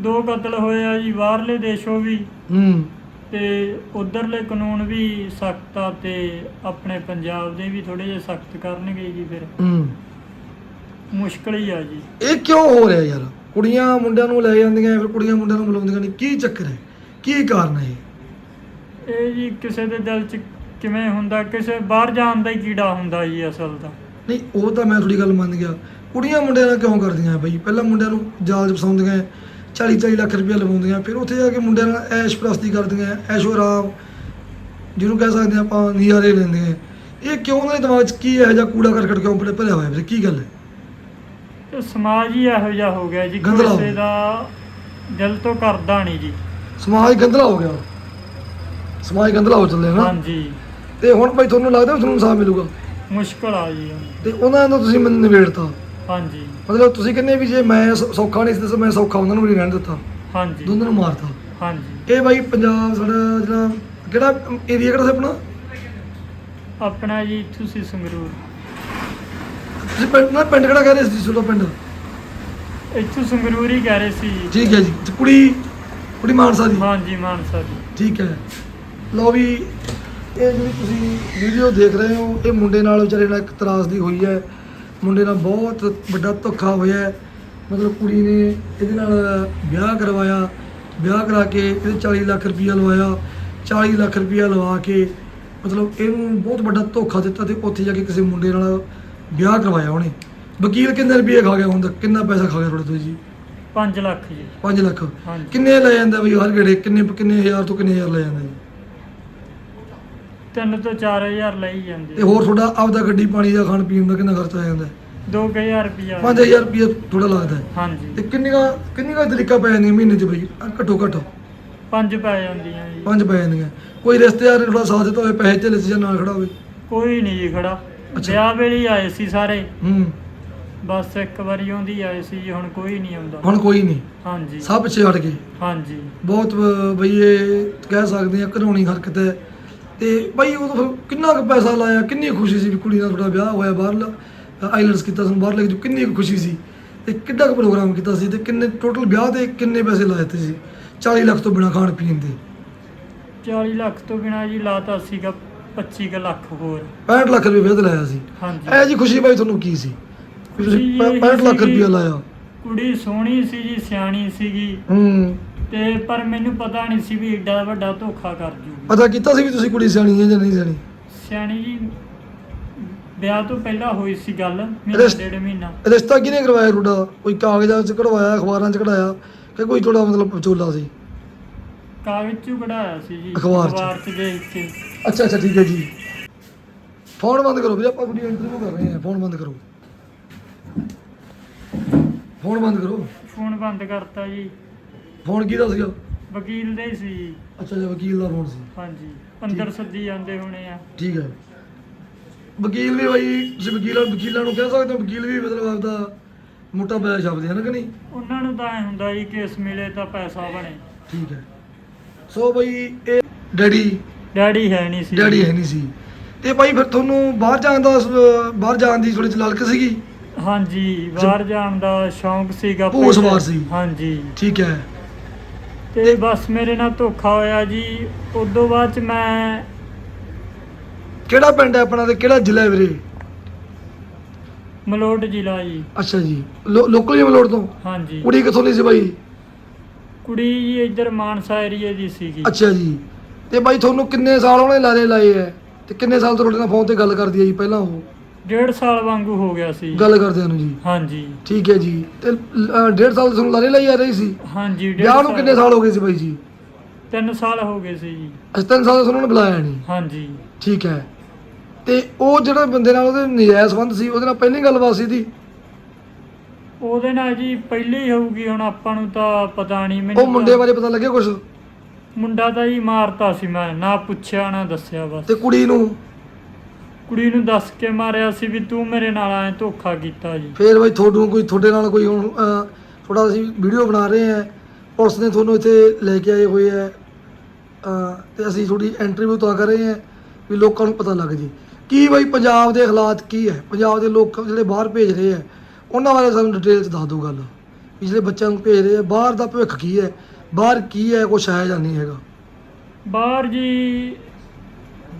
Speaker 2: ਦੋ ਕਤਲ ਹੋਏ ਆ ਜੀ ਬਾਹਰਲੇ ਦੇਸ਼ੋਂ ਵੀ।
Speaker 1: ਹੂੰ।
Speaker 2: ਤੇ ਉਧਰਲੇ ਕਾਨੂੰਨ ਵੀ ਸਖਤ ਆ ਤੇ ਆਪਣੇ ਪੰਜਾਬ ਦੇ ਵੀ ਥੋੜੇ ਜਿਹਾ ਸਖਤ ਕਰਨਗੇ ਜੀ ਫਿਰ।
Speaker 1: ਹੂੰ।
Speaker 2: ਮੁਸ਼ਕਲ ਹੀ ਆ ਜੀ।
Speaker 1: ਇਹ ਕਿਉਂ ਹੋ ਰਿਹਾ ਯਾਰ? ਕੁੜੀਆਂ ਮੁੰਡਿਆਂ ਨੂੰ ਲੈ ਜਾਂਦੀਆਂ ਫਿਰ ਕੁੜੀਆਂ ਮੁੰਡਿਆਂ ਨੂੰ ਬੁਲਾਉਂਦੀਆਂ ਨਹੀਂ। ਕੀ ਚੱਕਰ ਹੈ? ਕੀ ਕਾਰਨ ਹੈ ਇਹ?
Speaker 2: ਇਹ ਜੀ ਕਿਸੇ ਦੇ ਦਿਲ 'ਚ ਕਿਵੇਂ ਹੁੰਦਾ ਕਿਸੇ ਬਾਹਰ ਜਾਣ ਦਾ ਹੀ ਕੀੜਾ ਹੁੰਦਾ ਜੀ ਅਸਲ ਤਾਂ।
Speaker 1: ਨਹੀਂ ਉਹ ਤਾਂ ਮੈਂ ਥੋੜੀ ਗੱਲ ਮੰਨ ਗਿਆ। ਕੁੜੀਆਂ ਮੁੰਡਿਆਂ ਨਾਲ ਕਿਉਂ ਕਰਦੀਆਂ ਬਈ? ਪਹਿਲਾਂ ਮੁੰਡਿਆਂ ਨੂੰ ਜਾਲ 'ਚ ਫਸਾਉਂਦੀਆਂ 40 40 ਲੱਖ ਰੁਪਏ ਲਵਾਉਂਦੀਆਂ। ਫਿਰ ਉੱਥੇ ਜਾ ਕੇ ਮੁੰਡਿਆਂ ਨਾਲ ਐਸ਼ ਪ੍ਰਸਤੀ ਕਰਦੀਆਂ ਐਸ਼ੋ ਆਰਾਮ ਜਿਹਨੂੰ ਕਹਿ ਸਕਦੇ ਆਪਾਂ ਨਜ਼ਾਰੇ ਲੈਂਦੇ ਆ। ਇਹ ਕਿਉਂ ਉਹਨਾਂ ਦੇ ਦਿਮਾਗ 'ਚ ਕੀ ਇਹੋ ਜਿਹਾ ਕੂੜਾ ਕਰਕਟ ਕਿਉਂ ਭਰਿਆ ਹੋਇਆ? ਵੀਰੇ ਕੀ ਗੱਲ ਹੈ?
Speaker 2: ਇਹ ਸਮਾਜ ਹੀ ਇਹੋ ਜਿਹਾ ਹੋ ਗਿਆ ਜੀ
Speaker 1: ਗੰਦਲਾ ਹੋ
Speaker 2: ਕਿਸੇ ਦਾ ਦਿਲ ਤੋਂ ਕਰਦਾ ਨਹੀਂ ਜੀ।
Speaker 1: ਸਮਾਜ ਗੰਦਲਾ ਹੋ ਗਿਆ। ਸਮਾਜ ਗੰਦਲਾ ਹੋ ਚੱਲਿਆ ਨਾ।
Speaker 2: ਹਾਂਜੀ।
Speaker 1: ਤੇ ਹੁਣ ਭਾਈ ਤੁਹਾਨੂੰ ਲੱਗਦਾ ਵੀ ਤੁਹਾਨੂੰ ਇਨਸਾਫ ਮਿਲੂਗਾ?
Speaker 2: ਮੁਸ਼ਕਲ ਆ ਜੀ। ਹੁਣ।
Speaker 1: ਤੇ ਉਹਨਾਂ ਦਾ ਤੁਸੀਂ ਮੈਨੂੰ ਨਿਬੇੜਤਾ।
Speaker 2: ਹਾਂਜੀ।
Speaker 1: ਮਤਲਬ ਤੁਸੀਂ ਕਹਿੰਦੇ ਵੀ ਜੇ ਮੈਂ ਸੌ- ਸੌਖਾ ਨਹੀਂ ਸੀ ਤਾਂ ਮੈਂ ਸੌਖਾ ਉਹਨਾਂ ਨੂੰ ਵੀ ਨਹੀਂ ਰਹਿਣ ਦਿੱਤਾ।
Speaker 2: ਹਾਂਜੀ।
Speaker 1: ਦੋਨਾਂ ਨੂੰ ਮਾਰਤਾ।
Speaker 2: ਹਾਂਜੀ।
Speaker 1: ਇਹ ਬਾਈ ਪੰਜਾਬ ਸਾਡਾ ਜਿਹੜਾ ਕਿਹੜਾ ਏਰੀਆ ਕਿਹੜਾ ਸੀ ਆਪਣਾ?
Speaker 2: ਆਪਣਾ ਜੀ ਤੁਸੀਂ ਸੰਗਰੂਰ।
Speaker 1: ਤੁਸੀਂ ਪਿੰਡ ਨਾ ਪਿੰਡ ਕਿਹੜਾ ਕਹਿ ਰਹੇ ਸੀ ਤੁਹਾਡਾ ਪਿੰਡ?
Speaker 2: ਇੱਥੋਂ ਸੰਗਰੂਰ ਹੀ ਕਹਿ ਰਹੇ ਸੀ ਜੀ।
Speaker 1: ਠੀਕ ਹੈ ਜੀ ਤੇ ਕੁੜੀ ਕੁੜੀ ਮਾਨਸਾ ਦੀ?
Speaker 2: ਹਾਂਜੀ ਮਾਨਸਾ ਜੀ
Speaker 1: ਠੀਕ ਹੈ। ਲਓ ਵੀ ਇਹ ਜਿਹੜੀ ਤੁਸੀਂ ਵੀਡੀਓ ਦੇਖ ਰਹੇ ਹੋ ਇਹ ਮੁੰਡੇ ਨਾਲ ਵਿਚਾਰੇ ਨਾਲ ਇੱਕ ਤਰਾਸਦੀ ਹੋਈ ਹੈ। ਮੁੰਡੇ ਨਾਲ ਬਹੁਤ ਵੱਡਾ ਧੋਖਾ ਹੋਇਆ ਹੈ। ਮਤਲਬ ਕੁੜੀ ਨੇ ਇਹਦੇ ਨਾਲ ਵਿਆਹ ਕਰਵਾਇਆ। ਵਿਆਹ ਕਰਾ ਕੇ ਇਹਦੇ 40 ਲੱਖ ਰੁਪਈਆ ਲਵਾਇਆ। 40 ਲੱਖ ਰੁਪਈਆ ਲਵਾ ਕੇ ਮਤਲਬ ਇਹਨੂੰ ਬਹੁਤ ਵੱਡਾ ਧੋਖਾ ਦਿੱਤਾ ਤੇ ਉੱਥੇ ਜਾ ਕੇ ਕਿਸੇ ਮੁੰਡੇ ਨਾਲ ਵਿਆਹ ਕਰਵਾਇਆ ਉਹਨੇ। ਵਕੀਲ ਕਿੰਨੇ ਰੁਪਏ ਖਾ ਗਿਆ ਹੁੰਦਾ ਕਿੰਨਾ ਪੈਸਾ ਖਾ ਗਿਆ ਤੁਹਾਡੇ ਤੋਂ ਜੀ?
Speaker 2: 5 ਲੱਖ ਜੀ।
Speaker 1: 5 ਲੱਖ। ਕਿੰਨੇ ਲੈ ਜਾਂਦਾ ਬਈ ਹਰ ਗੇੜੇ? ਕਿੰਨੇ ਕਿੰਨੇ ਹਜ਼ਾਰ ਤੋਂ ਕਿੰਨੇ ਹਜ਼ਾਰ ਲੈ ਜਾਂਦਾ ਜੀ?
Speaker 2: 3 ਤੋਂ 4000 ਲਈ ਜਾਂਦੇ।
Speaker 1: ਤੇ ਹੋਰ ਤੁਹਾਡਾ ਆਪਦਾ ਗੱਡੀ ਪਾਣੀ ਦਾ ਖਾਣ ਪੀਣ ਦਾ ਕਿੰਨਾ ਖਰਚਾ ਆ ਜਾਂਦਾ?
Speaker 2: 2000 ਰੁਪਿਆ
Speaker 1: 5000 ਰੁਪਏ ਥੋੜਾ ਲੱਗਦਾ ਹੈ।
Speaker 2: ਹਾਂਜੀ।
Speaker 1: ਤੇ ਕਿੰਨੀਆਂ ਕਿੰਨੀਆਂ ਤਰੀਕਾ ਪੈ ਜਾਂਦੀਆਂ ਮਹੀਨੇ 'ਚ ਬਈ? ਅਹ ਘੱਟੋ ਘੱਟ।
Speaker 2: ਪੰਜ ਪੈ ਜਾਂਦੀਆਂ ਜੀ।
Speaker 1: ਪੰਜ ਪੈ ਜਾਂਦੀਆਂ। ਕੋਈ ਰਿਸ਼ਤੇਦਾਰ ਥੋੜਾ ਸਾਥ ਦਿੱਤਾ ਹੋਵੇ ਪੈਸੇ ਸੀ ਜਾਂ ਨਾਲ ਖੜਾ ਹੋਵੇ?
Speaker 2: ਕੋਈ ਨਹੀਂ ਜੀ ਖੜਾ।
Speaker 1: ਅੱਛਾ।
Speaker 2: ਵਿਆਹ ਵੇਲੇ ਹੀ ਆਏ ਸੀ ਸਾਰੇ।
Speaker 1: ਹੂੰ।
Speaker 2: ਬਸ ਇੱਕ ਵਾਰੀ ਆਉਂਦੀ ਆਏ ਸੀ ਜੀ, ਹੁਣ ਕੋਈ ਨਹੀਂ ਆਉਂਦਾ।
Speaker 1: ਹੁਣ ਕੋਈ ਨਹੀਂ
Speaker 2: ਹਾਂਜੀ।
Speaker 1: ਸਭ ਪਿੱਛੇ ਹਟ ਗਏ।
Speaker 2: ਹਾਂਜੀ।
Speaker 1: ਬਹੁਤ ਅਹ, ਬਈ ਇਹ ਕਹਿ ਸਕਦੇ ਆ ਘਰੋਣੀ ਹਰਕਤ ਹੈ। ਤੇ ਬਈ ਉਹ ਫਿਰ ਕਿੰਨਾ ਕੁ ਪੈਸਾ ਲਾਇਆ ਕਿੰਨੀ ਖੁਸ਼ੀ ਸੀ ਵੀ ਕੁੜੀ ਨਾਲ ਤੁਹਾਡਾ ਵਿਆਹ ਹੋਇਆ ਬਾਹਰਲਾ ਆਈਲੈਂਡਸ ਕੀਤਾ ਸੀ ਬਾਹਰ ਲੈ ਕੇ ਜੋ ਕਿੰਨੀ ਕੁ ਖੁਸ਼ੀ ਸੀ ਤੇ ਕਿੱਡਾ ਕੁ ਪ੍ਰੋਗਰਾਮ ਕੀਤਾ ਸੀ ਤੇ ਕਿੰਨੇ ਟੋਟਲ ਵਿਆਹ ਦੇ ਕਿੰਨੇ ਪੈਸੇ ਲਾਏ ਤੇ ਸੀ 40 ਲੱਖ ਤੋਂ ਬਿਨਾ ਖਾਣ ਪੀਣ ਦੇ।
Speaker 2: 40 ਲੱਖ ਤੋਂ ਬਿਨਾ ਜੀ ਲਾਤਾ ਸੀਗਾ 25 ਕੁ ਲੱਖ ਹੋਰ।
Speaker 1: 65 ਲੱਖ ਰੁਪਏ ਵਿਆਹ ਤੇ ਲਾਇਆ ਸੀ।
Speaker 2: ਹਾਂਜੀ।
Speaker 1: ਐ ਜੀ ਖੁਸ਼ੀ ਬਾਈ ਤੁਹਾਨੂੰ ਕੀ ਸੀ? ਤੁਸੀਂ
Speaker 2: ਖੁਸ਼ੀ
Speaker 1: ਪੈ-
Speaker 2: ਇਹੀ
Speaker 1: 65 ਲੱਖ
Speaker 2: ਸੀਗੀ-
Speaker 1: ਰੁਪਏ ਲਾਇਆ।
Speaker 2: ਕੁੜੀ ਸੋਹਣੀ ਸੀ ਜੀ ਸਿਆਣੀ ਸੀਗੀ।
Speaker 1: ਹੂੰ।
Speaker 2: ਤੇ ਪਰ ਮੈਨੂੰ ਪਤਾ ਨਹੀਂ ਸੀ ਵੀ ਏਡਾ ਵੱਡਾ ਧੋਖਾ ਕਰ ਜੂਗੀ
Speaker 1: ਪਤਾ ਕੀਤਾ ਸੀ ਵੀ ਤੁਸੀਂ ਕੁੜੀ ਸਿਆਣੀ ਹੈ ਜਾਂ ਨਹੀਂ ਸਿਆਣੀ?
Speaker 2: ਸਿਆਣੀ ਜੀ ਵਿਆਹ ਤੋਂ ਪਹਿਲਾਂ ਹੋਈ ਸੀ ਗੱਲ ਮਹੀਨਾ ਡੇਢ ਮਹੀਨਾ।
Speaker 1: ਰਿਸ਼ਤਾ ਕਿਹਨੇ ਕਰਵਾਇਆ ਤੁਹਾਡਾ? ਕੋਈ ਕਾਗਜ਼ਾਂ 'ਚ ਕਢਵਾਇਆ ਅਖਬਾਰਾਂ 'ਚ ਕਢਾਇਆ ਕਿ ਕੋਈ ਤੁਹਾਡਾ ਮਤਲਬ ਵਿਚੋਲਾ ਸੀ?
Speaker 2: ਕਾਗਜ਼ ਚੋਂ ਕਢਾਇਆ ਸੀ ਜੀ
Speaker 1: ਅਖਬਾਰ 'ਚ।
Speaker 2: ਦੇਖ ਕੇ।
Speaker 1: ਅੱਛਾ ਅੱਛਾ ਠੀਕ ਹੈ ਜੀ। ਫੋਨ ਬੰਦ ਕਰੋ ਵੀਰੇ ਆਪਾਂ ਵੀਡੀਓ ਇੰਟਰਵਿਊ ਕਰ ਰਹੇ ਹਾਂ। ਫੋਨ ਬੰਦ ਕਰੋ। ਫੋਨ ਬੰਦ ਕਰੋ।
Speaker 2: ਫੋਨ ਬੰਦ ਕਰਤਾ ਜੀ।
Speaker 1: ਫੋਨ ਕਿਹਦਾ ਸੀਗਾ?
Speaker 2: ਵਕੀਲ ਦੇ ਸੀ।
Speaker 1: ਅੱਛਾ ਜੀ ਵਕੀਲ ਦਾ ਫੋਨ ਸੀ।
Speaker 2: ਹਾਂਜੀ ਅੰਦਰ ਸੱਦੀ ਜਾਂਦੇ ਹੋਣੇ ਆ।
Speaker 1: ਠੀਕ ਹੈ ਵਕੀਲ ਵੀ ਬਾਈ ਤੁਸੀਂ ਵਕੀਲਾਂ ਵਕੀਲਾਂ ਨੂੰ ਕਹਿ ਸਕਦੇ ਹੋ ਵਕੀਲ ਵੀ ਮਤਲਬ ਆਪਦਾ ਮੋਟਾ ਪੈਸਾ ਛਾਪਦੇ ਹਨ ਕਿ ਨਹੀਂ?
Speaker 2: ਉਹਨਾਂ ਨੂੰ ਤਾਂ ਐ ਹੁੰਦਾ ਜੀ ਕੇਸ ਮਿਲੇ ਤਾਂ ਪੈਸਾ ਬਣੇ।
Speaker 1: ਠੀਕ ਹੈ। ਸੋ ਬਈ ਇਹ ਡੈਡੀ?
Speaker 2: ਡੈਡੀ ਹੈ ਨਹੀਂ ਸੀ।
Speaker 1: ਡੈਡੀ ਹੈ ਨਹੀਂ ਸੀ। ਤੇ ਭਾਈ ਫਿਰ ਤੁਹਾਨੂੰ ਬਾਹਰ ਜਾਣ ਦਾ ਬਾਹਰ ਜਾਣ ਦੀ ਥੋੜੀ ਲਲਕ ਸੀਗੀ?
Speaker 2: ਹਾਂਜੀ ਬਾਹਰ ਜਾਣ ਦਾ ਸ਼ੌਂਕ ਸੀਗਾ
Speaker 1: ਸਵਾਰ ਸੀ।
Speaker 2: ਹਾਂਜੀ।
Speaker 1: ਠੀਕ ਹੈ।
Speaker 2: ਤੇ ਬਸ ਮੇਰੇ ਨਾਲ ਧੋਖਾ ਹੋਇਆ ਜੀ। ਉਦੋਂ ਬਾਅਦ ਚ ਮੈਂ
Speaker 1: ਕਿਹੜਾ ਪਿੰਡ ਹੈ ਆਪਣਾ ਤੇ ਕਿਹੜਾ ਜ਼ਿਲ੍ਹਾ ਹੈ ਵੀਰੇ?
Speaker 2: ਮਲੋਟ ਜ਼ਿਲ੍ਹਾ ਜੀ।
Speaker 1: ਅੱਛਾ ਜੀ। ਲੋਕਲ ਹੀ ਮਲੋੜ ਤੋਂ?
Speaker 2: ਹਾਂਜੀ।
Speaker 1: ਕੁੜੀ ਕਿੱਥੋਂ ਦੀ ਸੀ ਬਾਈ?
Speaker 2: ਕੁੜੀ ਜੀ ਇੱਧਰ ਮਾਨਸਾ ਏਰੀਏ ਦੀ ਸੀਗੀ।
Speaker 1: ਅੱਛਾ ਜੀ। ਤੇ ਬਾਈ ਤੁਹਾਨੂੰ ਕਿੰਨੇ ਸਾਲ ਉਹਨੇ ਲਾਰੇ ਲਾਏ ਐ ਤੇ ਕਿੰਨੇ ਸਾਲ ਤੋਂ ਤੁਹਾਡੇ ਨਾਲ ਫੋਨ ਤੇ ਗੱਲ ਕਰਦੀ ਹੈ ਜੀ ਪਹਿਲਾਂ ਉਹ?
Speaker 2: ਡੇਢ ਸਾਲ ਵਾਂਗੂ ਹੋ ਗਿਆ ਸੀ।
Speaker 1: ਗੱਲ ਕਰਦਿਆਂ ਨੂੰ ਜੀ।
Speaker 2: ਹਾਂਜੀ।
Speaker 1: ਠੀਕ ਹੈ ਜੀ। ਤੇ ਅ, ਡੇਢ ਸਾਲ ਤੋਂ ਲਾਰੇ ਲਾਈ ਆ ਰਹੀ ਸੀ?
Speaker 2: ਹਾਂਜੀ ਡੇਢ
Speaker 1: ਵਿਆਹ ਨੂੰ ਕਿੰਨੇ ਸਾਲ ਹੋ ਗਏ ਸੀ ਬਾਈ ਜੀ?
Speaker 2: ਤਿੰਨ ਸਾਲ ਹੋ ਗਏ ਸੀ ਜੀ।
Speaker 1: ਅਸੀਂ ਤਿੰਨ ਸਾਲ ਤੋਂ ਉਹਨਾਂ ਨੇ ਬੁਲਾਇਆ ਨਹੀਂ?
Speaker 2: ਹਾਂਜੀ।
Speaker 1: ਠੀਕ ਹੈ। ਤੇ ਉਹ ਜਿਹੜਾ ਬੰਦੇ ਨਾਲ ਉਹਦੇ ਨਜਾਇਜ਼ ਸੰਬੰਧ ਸੀ ਉਹਦੇ ਨਾਲ ਪਹਿਲੀ ਗੱਲਬਾਤ ਸੀ ਦੀ
Speaker 2: ਉਹਦੇ ਨਾਲ ਜੀ ਪਹਿਲੀ ਹੀ ਹੋਊਗੀ ਹੁਣ ਆਪਾਂ ਨੂੰ ਤਾਂ ਪਤਾ ਨਹੀਂ
Speaker 1: ਉਹ
Speaker 2: ਮੈਨੂੰ
Speaker 1: ਮੁੰਡੇ
Speaker 2: ਤਾਂ-
Speaker 1: ਬਾਰੇ ਪਤਾ ਲੱਗਿਆ ਕੁਝ
Speaker 2: ਮੁੰਡਾ ਤਾਂ ਜੀ ਮਾਰਤਾ ਸੀ ਮੈਂ ਨਾ ਪੁੱਛਿਆ ਨਾ ਦੱਸਿਆ ਬਸ।
Speaker 1: ਤੇ ਕੁੜੀ ਨੂੰ?
Speaker 2: ਕੁੜੀ ਨੂੰ ਦੱਸ ਕੇ ਮਾਰਿਆ ਸੀ ਵੀ ਤੂੰ ਮੇਰੇ ਨਾਲ ਐ ਧੋਖਾ ਕੀਤਾ ਜੀ।
Speaker 1: ਫੇਰ ਬਾਈ ਤੁਹਾਨੂੰ ਕੋਈ ਤੁਹਾਡੇ ਨਾਲ ਕੋਈ ਹੁਣ ਥੋੜਾ ਅਸੀਂ ਵੀਡੀਓ ਬਣਾ ਰਹੇ ਹਾਂ। ਪੁਲਿਸ ਨੇ ਤੁਹਾਨੂੰ ਇੱਥੇ ਲੈ ਕੇ ਆਏ ਹੋਏ ਅ, ਤੇ ਅਸੀਂ ਥੋੜੀ ਇੰਟਰਵਿਊ ਤਾਂ ਕਰ ਰਹੇ ਹਾਂ ਵੀ ਲੋਕਾਂ ਨੂੰ ਪਤਾ ਲੱਗ ਜੇ। ਕੀ ਬਾਈ ਪੰਜਾਬ ਦੇ ਹਾਲਾਤ ਕੀ ਹੈ? ਪੰਜਾਬ ਦੇ ਲੋਕ ਜਿਹੜੇ ਬਾਹਰ ਭੇਜ ਰਹੇ ਹੈ ਉਹਨਾਂ ਬਾਰੇ ਸਾਨੂੰ ਡਿਟੇਲ ਚ ਦੱਸ ਦਿਓ ਗੱਲ। ਜਿਹੜੇ ਬੱਚਿਆਂ ਨੂੰ ਭੇਜ ਰਹੇ ਆ ਬਾਹਰ ਦਾ ਭਵਿੱਖ ਕੀ ਹੈ? ਬਾਹਰ ਕੀ ਹੈ? ਕੁਛ ਹੈ ਜਾਂ ਨਹੀਂ ਹੈਗਾ?
Speaker 2: ਬਾਹਰ ਜੀ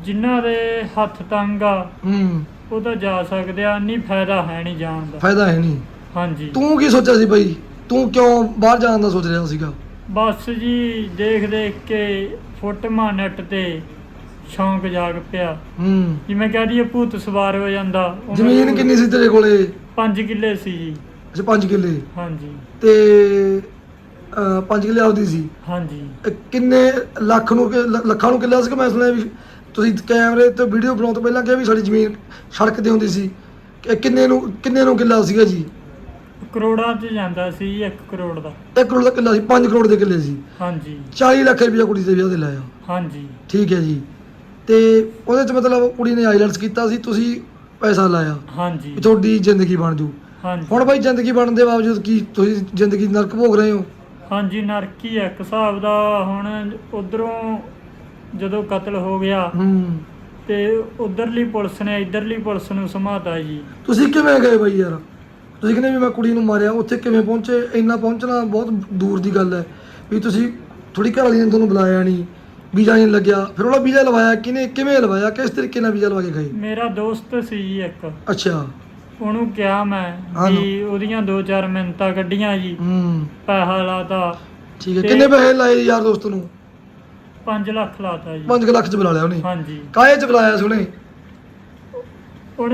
Speaker 2: ਜਿਨ੍ਹਾਂ ਦੇ ਹੱਥ ਤੰਗ ਆ
Speaker 1: ਹੂੰ।
Speaker 2: ਉਹ ਤਾਂ ਜਾ ਸਕਦੇ ਆ ਨਹੀਂ ਫਾਇਦਾ ਹੈ ਨਹੀਂ ਜਾਣ ਦਾ।
Speaker 1: ਫਾਇਦਾ ਹੈ ਨਹੀਂ।
Speaker 2: ਹਾਂਜੀ।
Speaker 1: ਤੂੰ ਕੀ ਸੋਚਿਆ ਸੀ ਬਾਈ? ਤੂੰ ਕਿਉਂ ਬਾਹਰ ਜਾਣ ਦਾ ਸੋਚ ਰਿਹਾ ਸੀਗਾ?
Speaker 2: ਬਸ ਜੀ ਦੇਖ ਦੇਖ ਕੇ ਫੋਟੋਆਂ ਨੈਟ ਤੇ ਸ਼ੌਂਕ ਜਾਗ ਪਿਆ।
Speaker 1: ਹੂੰ।
Speaker 2: ਜਿਵੇਂ ਕਹਿ ਦਈਏ ਭੂਤ ਸਵਾਰ ਹੋ ਜਾਂਦਾ ਉਵੇਂ
Speaker 1: ਜ਼ਮੀਨ ਕਿੰਨੀ ਸੀ ਤੇਰੇ ਕੋਲੇ?
Speaker 2: 5 ਕਿੱਲੇ ਸੀ ਜੀ।
Speaker 1: ਅੱਛਾ 5 ਕਿੱਲੇ।
Speaker 2: ਹਾਂਜੀ।
Speaker 1: ਤੇ 5 ਕਿੱਲੇ ਆਪਦੀ ਸੀ।
Speaker 2: ਹਾਂਜੀ।
Speaker 1: ਕਿੰਨੇ ਲੱਖ ਨੂੰ ਕਿ- ਲ- ਲੱਖਾਂ ਨੂੰ ਕਿੱਲਾ ਸੀ ਕਿ ਮੈਂ ਸੁਣਿਆ ਵੀ ਤੁਸੀਂ ਕੈਮਰੇ ਤੇ ਵੀਡੀਓ ਬਣਾਉਣ ਤੋਂ ਪਹਿਲਾਂ ਕਿਹਾ ਵੀ ਸਾਡੀ ਜ਼ਮੀਨ ਸੜਕ ਤੇ ਹੁੰਦੀ ਸੀ। ਕਿ ਕਿੰਨੇ ਨੂੰ ਕਿੰਨੇ ਨੂੰ ਕਿੱਲਾ ਸੀਗਾ ਜੀ?
Speaker 2: ਕਰੋੜਾਂ 'ਚ ਜਾਂਦਾ ਸੀ 1 ਕਰੋੜ ਦਾ।
Speaker 1: 1 ਕਰੋੜ ਦਾ ਕਿੱਲਾ ਸੀ 5 ਕਰੋੜ ਦੇ ਕਿੱਲੇ ਸੀ।
Speaker 2: ਹਾਂਜੀ।
Speaker 1: 40 ਲੱਖ ਰੁਪਇਆ ਕੁੜੀ ਦੇ ਵਿਆਹ ਤੇ ਲਾਇਆ।
Speaker 2: ਹਾਂਜੀ।
Speaker 1: ਠੀਕ ਹੈ ਜੀ। ਤੇ ਉਹਦੇ ਚ ਮਤਲਬ ਕੁੜੀ ਨੇ ਆਈਲੈਂਡਸ ਕੀਤਾ ਸੀ ਤੁਸੀਂ ਪੈਸਾ ਲਾਇਆ।
Speaker 2: ਹਾਂਜੀ।
Speaker 1: ਵੀ ਤੁਹਾਡੀ ਜ਼ਿੰਦਗੀ ਬਣ ਜੂ।
Speaker 2: ਹਾਂਜੀ।
Speaker 1: ਹੁਣ ਬਾਈ ਜ਼ਿੰਦਗੀ ਬਣਨ ਦੇ ਬਾਵਜੂਦ ਕੀ ਤੁਸੀਂ ਜ਼ਿੰਦਗੀ ਨਰਕ ਭੋਗ ਰਹੇ ਹੋ?
Speaker 2: ਹਾਂਜੀ ਨਰਕੀ ਇੱਕ ਹਿਸਾਬ ਦਾ ਹੁਣ ਉਧਰੋਂ ਜਦੋਂ ਕਤਲ ਹੋ ਗਿਆ
Speaker 1: ਹੂੰ।
Speaker 2: ਤੇ ਉਧਰਲੀ ਪੁਲਿਸ ਨੇ ਇਧਰਲੀ ਪੁਲਿਸ ਨੂੰ ਸਮਾਤਾ ਜੀ।
Speaker 1: ਤੁਸੀਂ ਕਿਵੇਂ ਗਏ ਬਾਈ ਯਾਰ? ਤੁਸੀਂ ਕਹਿੰਦੇ ਵੀ ਮੈਂ ਕੁੜੀ ਨੂੰ ਮਾਰਿਆ ਉੱਥੇ ਕਿਵੇਂ ਪਹੁੰਚੇ? ਇੰਨਾ ਪਹੁੰਚਣਾ ਬਹੁਤ ਦੂਰ ਦੀ ਗੱਲ ਹੈ ਵੀ ਤੁਸੀਂ ਥੋੜੀ ਘਰ ਵਾਲੀ ਨੇ ਤੁਹਾਨੂੰ ਬੁਲਾਇਆ ਨਹੀਂ ਵੀਜ਼ਾ ਨਹੀਂ ਲੱਗਿਆ। ਫਿਰ ਉਹਦਾ ਵੀਜ਼ਾ ਲਵਾਇਆ ਕਿਨੇ ਕਿਵੇਂ ਲਵਾਇਆ? ਕਿਸ ਤਰੀਕੇ ਨਾਲ ਵੀਜ਼ਾ ਲਵਾ ਕੇ ਗਏ?
Speaker 2: ਮੇਰਾ ਦੋਸਤ ਸੀ ਜੀ ਇੱਕ।
Speaker 1: ਅੱਛਾ।
Speaker 2: ਉਹਨੂੰ ਕਿਹਾ ਮੈਂ
Speaker 1: ਹਾਂ
Speaker 2: ਵੀ ਉਹਦੀਆਂ ਦੋ ਚਾਰ ਮਿੰਟਾਂ ਕੱਢੀਆਂ ਜੀ
Speaker 1: ਹੂੰ।
Speaker 2: ਪੈਸਾ ਲਾਤਾ।
Speaker 1: ਠੀਕ ਹੈ।
Speaker 2: ਤੇ-
Speaker 1: ਕਿੰਨੇ ਪੈਸੇ ਲਾਏ ਯਾਰ ਦੋਸਤ ਨੂੰ?
Speaker 2: 5 ਲੱਖ ਲਾਤਾ ਜੀ।
Speaker 1: 5 ਲੱਖ ਚ ਬੁਲਾ ਲਿਆ ਉਹਨੇ?
Speaker 2: ਹਾਂਜੀ।
Speaker 1: ਕਾਹੇ ਚ ਬੁਲਾਇਆ ਸੀ ਉਹਨੇ?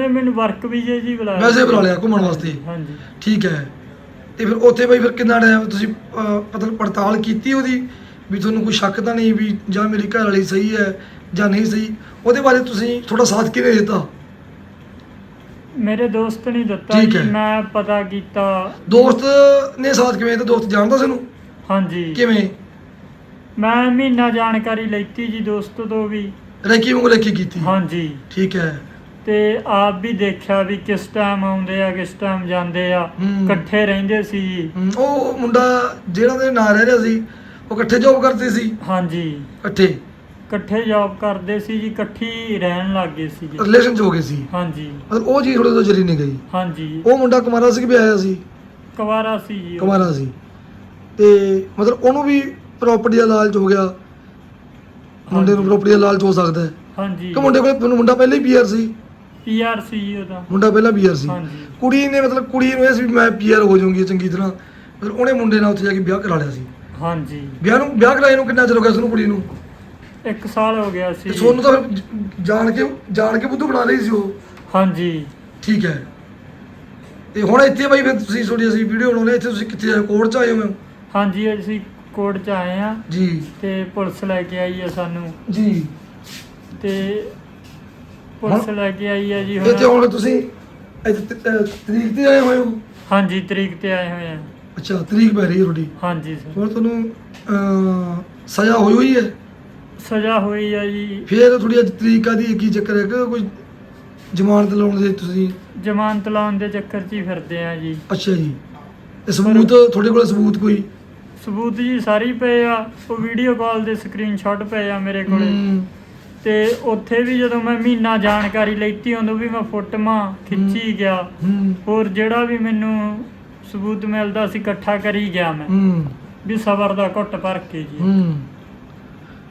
Speaker 2: ਮੈਨੂੰ ਵਰਕ ਵੀਜ਼ੇ ਜੀ ਬੁਲਾਇਆ
Speaker 1: ਵੈਸੇ ਬੁਲਾ ਲਿਆ ਘੁੰਮਣ ਵਾਸਤੇ।
Speaker 2: ਹਾਂਜੀ।
Speaker 1: ਠੀਕ ਹੈ। ਤੇ ਫਿਰ ਉੱਥੇ ਬਈ ਫਿਰ ਕਿੰਨਾ ਟਾਈਮ ਤੁਸੀਂ ਮਤਲਬ ਪੜਤਾਲ ਕੀਤੀ ਉਹਦੀ? ਵੀ ਤੁਹਾਨੂੰ ਕੋਈ ਸ਼ੱਕ ਤਾਂ ਨਹੀਂ ਵੀ ਜਾਂ ਮੇਰੀ ਘਰ ਵਾਲੀ ਸਹੀ ਹੈ ਜਾਂ ਨਹੀਂ ਸਹੀ? ਉਹਦੇ ਬਾਰੇ ਤੁਸੀਂ ਥੋੜਾ ਸਾਥ ਕਿਵੇਂ ਦਿੱਤਾ?
Speaker 2: ਮੇਰੇ ਦੋਸਤ ਨੇ ਦਿੱਤਾ ਜੀ। ਮੈਂ ਪਤਾ ਕੀਤਾ।
Speaker 1: ਦੋਸਤ ਨੇ ਸਾਥ ਕਿਵੇਂ ਦਿੱਤਾ? ਦੋਸਤ ਜਾਣਦਾ ਸੀ ਉਹਨੂੰ?
Speaker 2: ਹਾਂਜੀ।
Speaker 1: ਕਿਵੇਂ?
Speaker 2: ਮੈਂ ਮਹੀਨਾ ਜਾਣਕਾਰੀ ਲੈਤੀ ਜੀ ਦੋਸਤ ਤੋਂ ਵੀ।
Speaker 1: ਰੈਕੀ ਵਾਂਗੂ ਰੈਕੀ ਕੀਤੀ?
Speaker 2: ਹਾਂਜੀ।
Speaker 1: ਠੀਕ ਹੈ।
Speaker 2: ਤੇ ਆਪ ਵੀ ਦੇਖਿਆ ਵੀ ਕਿਸ ਟਾਈਮ ਆਉਂਦੇ ਆ ਕਿਸ ਟਾਈਮ ਜਾਂਦੇ ਆ।
Speaker 1: ਹੂੰ।
Speaker 2: ਇਕੱਠੇ ਰਹਿੰਦੇ ਸੀ ਜੀ।
Speaker 1: ਹਮ, ਉਹ ਮੁੰਡਾ ਜਿਹੜਾ ਦੇ ਨਾਲ ਰਹਿ ਰਿਹਾ ਸੀ ਉਹ ਇਕੱਠੇ ਜੋਬ ਕਰਦੇ ਸੀ?
Speaker 2: ਹਾਂਜੀ।
Speaker 1: ਇਕੱਠੇ?
Speaker 2: ਇਕੱਠੇ ਜੌਬ ਕਰਦੇ ਸੀ ਜੀ ਇਕੱਠੀ ਰਹਿਣ ਲੱਗ ਗਏ ਸੀ ਜੀ।
Speaker 1: ਰਿਲੇਸ਼ਨ ਚ ਹੋ ਗਏ ਸੀ?
Speaker 2: ਹਾਂਜੀ।
Speaker 1: ਮਤਲਬ ਉਹ ਜੀ ਥੋੜੇ ਤੋਂ ਜਰੀ ਨਹੀਂ ਗਈ।
Speaker 2: ਹਾਂਜੀ।
Speaker 1: ਉਹ ਮੁੰਡਾ ਕੁਮਾਰਾ ਸੀ ਕਿ ਵੀ ਆਇਆ ਸੀ?
Speaker 2: ਕੁਵਾਰਾ ਸੀ ਜੀ ਉਹ।
Speaker 1: ਕੁਮਾਰਾ ਸੀ। ਤੇ ਮਤਲਬ ਉਹਨੂੰ ਵੀ ਪ੍ਰਾਪਰਟੀ ਦਾ ਲਾਲਚ ਹੋ ਗਿਆ। ਮੁੰਡੇ ਨੂੰ। ਪ੍ਰਾਪਰਟੀ ਦਾ ਲਾਲਚ ਹੋ ਸਕਦਾ ਹੈ।
Speaker 2: ਹਾਂਜੀ।
Speaker 1: ਕਿ ਮੁੰਡੇ ਕੋਲ ਮੁੰਡਾ ਪਹਿਲਾਂ ਹੀ ਪੀਆਰ ਸੀ।
Speaker 2: ਪੀਆਰ ਸੀ ਉਹਦਾ।
Speaker 1: ਮੁੰਡਾ ਪਹਿਲਾਂ ਪੀਆਰ ਸੀ।
Speaker 2: ਹਾਂਜੀ।
Speaker 1: ਕੁੜੀ ਨੇ ਮਤਲਬ ਕੁੜੀ ਨੂੰ ਇਹ ਸੀ ਵੀ ਮੈਂ ਪੀਆਰ ਹੋ ਜਾਊਂਗੀ ਚੰਗੀ ਤਰ੍ਹਾਂ। ਫਿਰ ਉਹਨੇ ਮੁੰਡੇ ਨਾਲ ਉੱਥੇ ਜਾ ਕੇ ਵਿਆਹ ਕਰਾ ਲਿਆ ਸੀ।
Speaker 2: ਹਾਂਜੀ।
Speaker 1: ਵਿਆਹ ਨੂੰ ਵਿਆਹ ਕਰਾਏ ਨੂੰ ਕਿੰਨਾ ਚਿਰ ਹੋ ਗਿਆ ਤੁਹਾਨੂੰ ਕੁੜੀ ਨੂੰ?
Speaker 2: ਇੱਕ ਸਾਲ ਹੋ ਗਿਆ ਸੀ।
Speaker 1: ਤੇ ਸੋਨੂੰ ਤਾਂ ਫਿਰ ਜਾਣ ਕੇ ਜਾਣ ਕੇ ਬੁੱਧੂ ਬਣਾ ਲਈ ਸੀ ਉਹ?
Speaker 2: ਹਾਂਜੀ।
Speaker 1: ਠੀਕ ਹੈ। ਤੇ ਹੁਣ ਇੱਥੇ ਬਾਈ ਫਿਰ ਤੁਸੀਂ ਥੋੜੀ ਅਸੀਂ ਵੀਡੀਓ ਬਣਾਉਣੇ ਇੱਥੇ ਤੁਸੀਂ ਕਿੱਥੇ ਆਏ ਕੋਰਟ ਚ ਆਏ ਹੋ?
Speaker 2: ਹਾਂਜੀ ਅਸੀਂ ਕੋਰਟ ਚ ਆਏ ਆ।
Speaker 1: ਜੀ।
Speaker 2: ਤੇ ਪੁਲਿਸ ਲੈ ਕੇ ਆਈ ਆ ਸਾਨੂੰ।
Speaker 1: ਜੀ।
Speaker 2: ਤੇ ਪੁਲਿਸ ਲੈ ਕੇ ਆਈ ਆ ਜੀ
Speaker 1: ਇੱਥੇ
Speaker 2: ਹੁਣ।
Speaker 1: ਹੁਣ ਤੁਸੀਂ ਇੱਥੇ ਤ- ਅਹ ਤਰੀਕ ਤੇ ਆਏ ਹੋਏ ਹੋ?
Speaker 2: ਹਾਂਜੀ ਤਰੀਕ ਤੇ ਆਏ ਹੋਏ ਆ।
Speaker 1: ਅੱਛਾ ਤਰੀਕ ਪੈ ਰਹੀ ਹੈ ਤੁਹਾਡੀ।
Speaker 2: ਹਾਂਜੀ ਸਰ।
Speaker 1: ਹੁਣ ਤੁਹਾਨੂੰ ਅਹ, ਸਜ਼ਾ ਹੋਈ ਹੋਈ ਹੈ?
Speaker 2: ਸਜ਼ਾ ਹੋਈ ਆ ਜੀ।
Speaker 1: ਫਿਰ ਥੋੜੀ ਅੱਜ ਤਰੀਕ ਦੀ ਕੀ ਚੱਕਰ ਹੈ? ਕਿ ਕੋਈ ਜ਼ਮਾਨਤ ਲਾਉਣ ਦੇ ਤੁਸੀਂ?
Speaker 2: ਜ਼ਮਾਨਤ ਲਾਉਣ ਦੇ ਚੱਕਰ 'ਚ ਹੀ ਫਿਰਦੇ ਆ ਜੀ।
Speaker 1: ਅੱਛਾ ਜੀ। ਤੇ ਸਬੂਤ ਤੁਹਾਡੇ ਕੋਲ ਸਬੂਤ ਕੋਈ?
Speaker 2: ਸਬੂਤ ਜੀ ਸਾਰੇ ਹੀ ਪਏ ਆ ਉਹ ਵੀਡੀਓ ਕਾਲ ਦੇ ਸਕਰੀਨਸ਼ਾਟ ਪਏ ਆ ਮੇਰੇ ਕੋਲੇ।
Speaker 1: ਹਮ,
Speaker 2: ਤੇ ਉੱਥੇ ਵੀ ਜਦੋਂ ਮੈਂ ਮਹੀਨਾ ਜਾਣਕਾਰੀ ਲੈਤੀ ਉਦੋਂ ਵੀ ਮੈਂ ਫੋਟੋਆਂ ਖਿੱਚੀ ਗਿਆ।
Speaker 1: ਹਮ,
Speaker 2: ਹੋਰ ਜਿਹੜਾ ਵੀ ਮੈਨੂੰ ਸਬੂਤ ਮਿਲਦਾ ਸੀ ਇਕੱਠਾ ਕਰੀ ਗਿਆ ਮੈਂ।
Speaker 1: ਹਮ,
Speaker 2: ਵੀ ਸਬਰ ਦਾ ਘੁੱਟ ਭਰ ਕੇ ਜੀ।
Speaker 1: ਹਮ।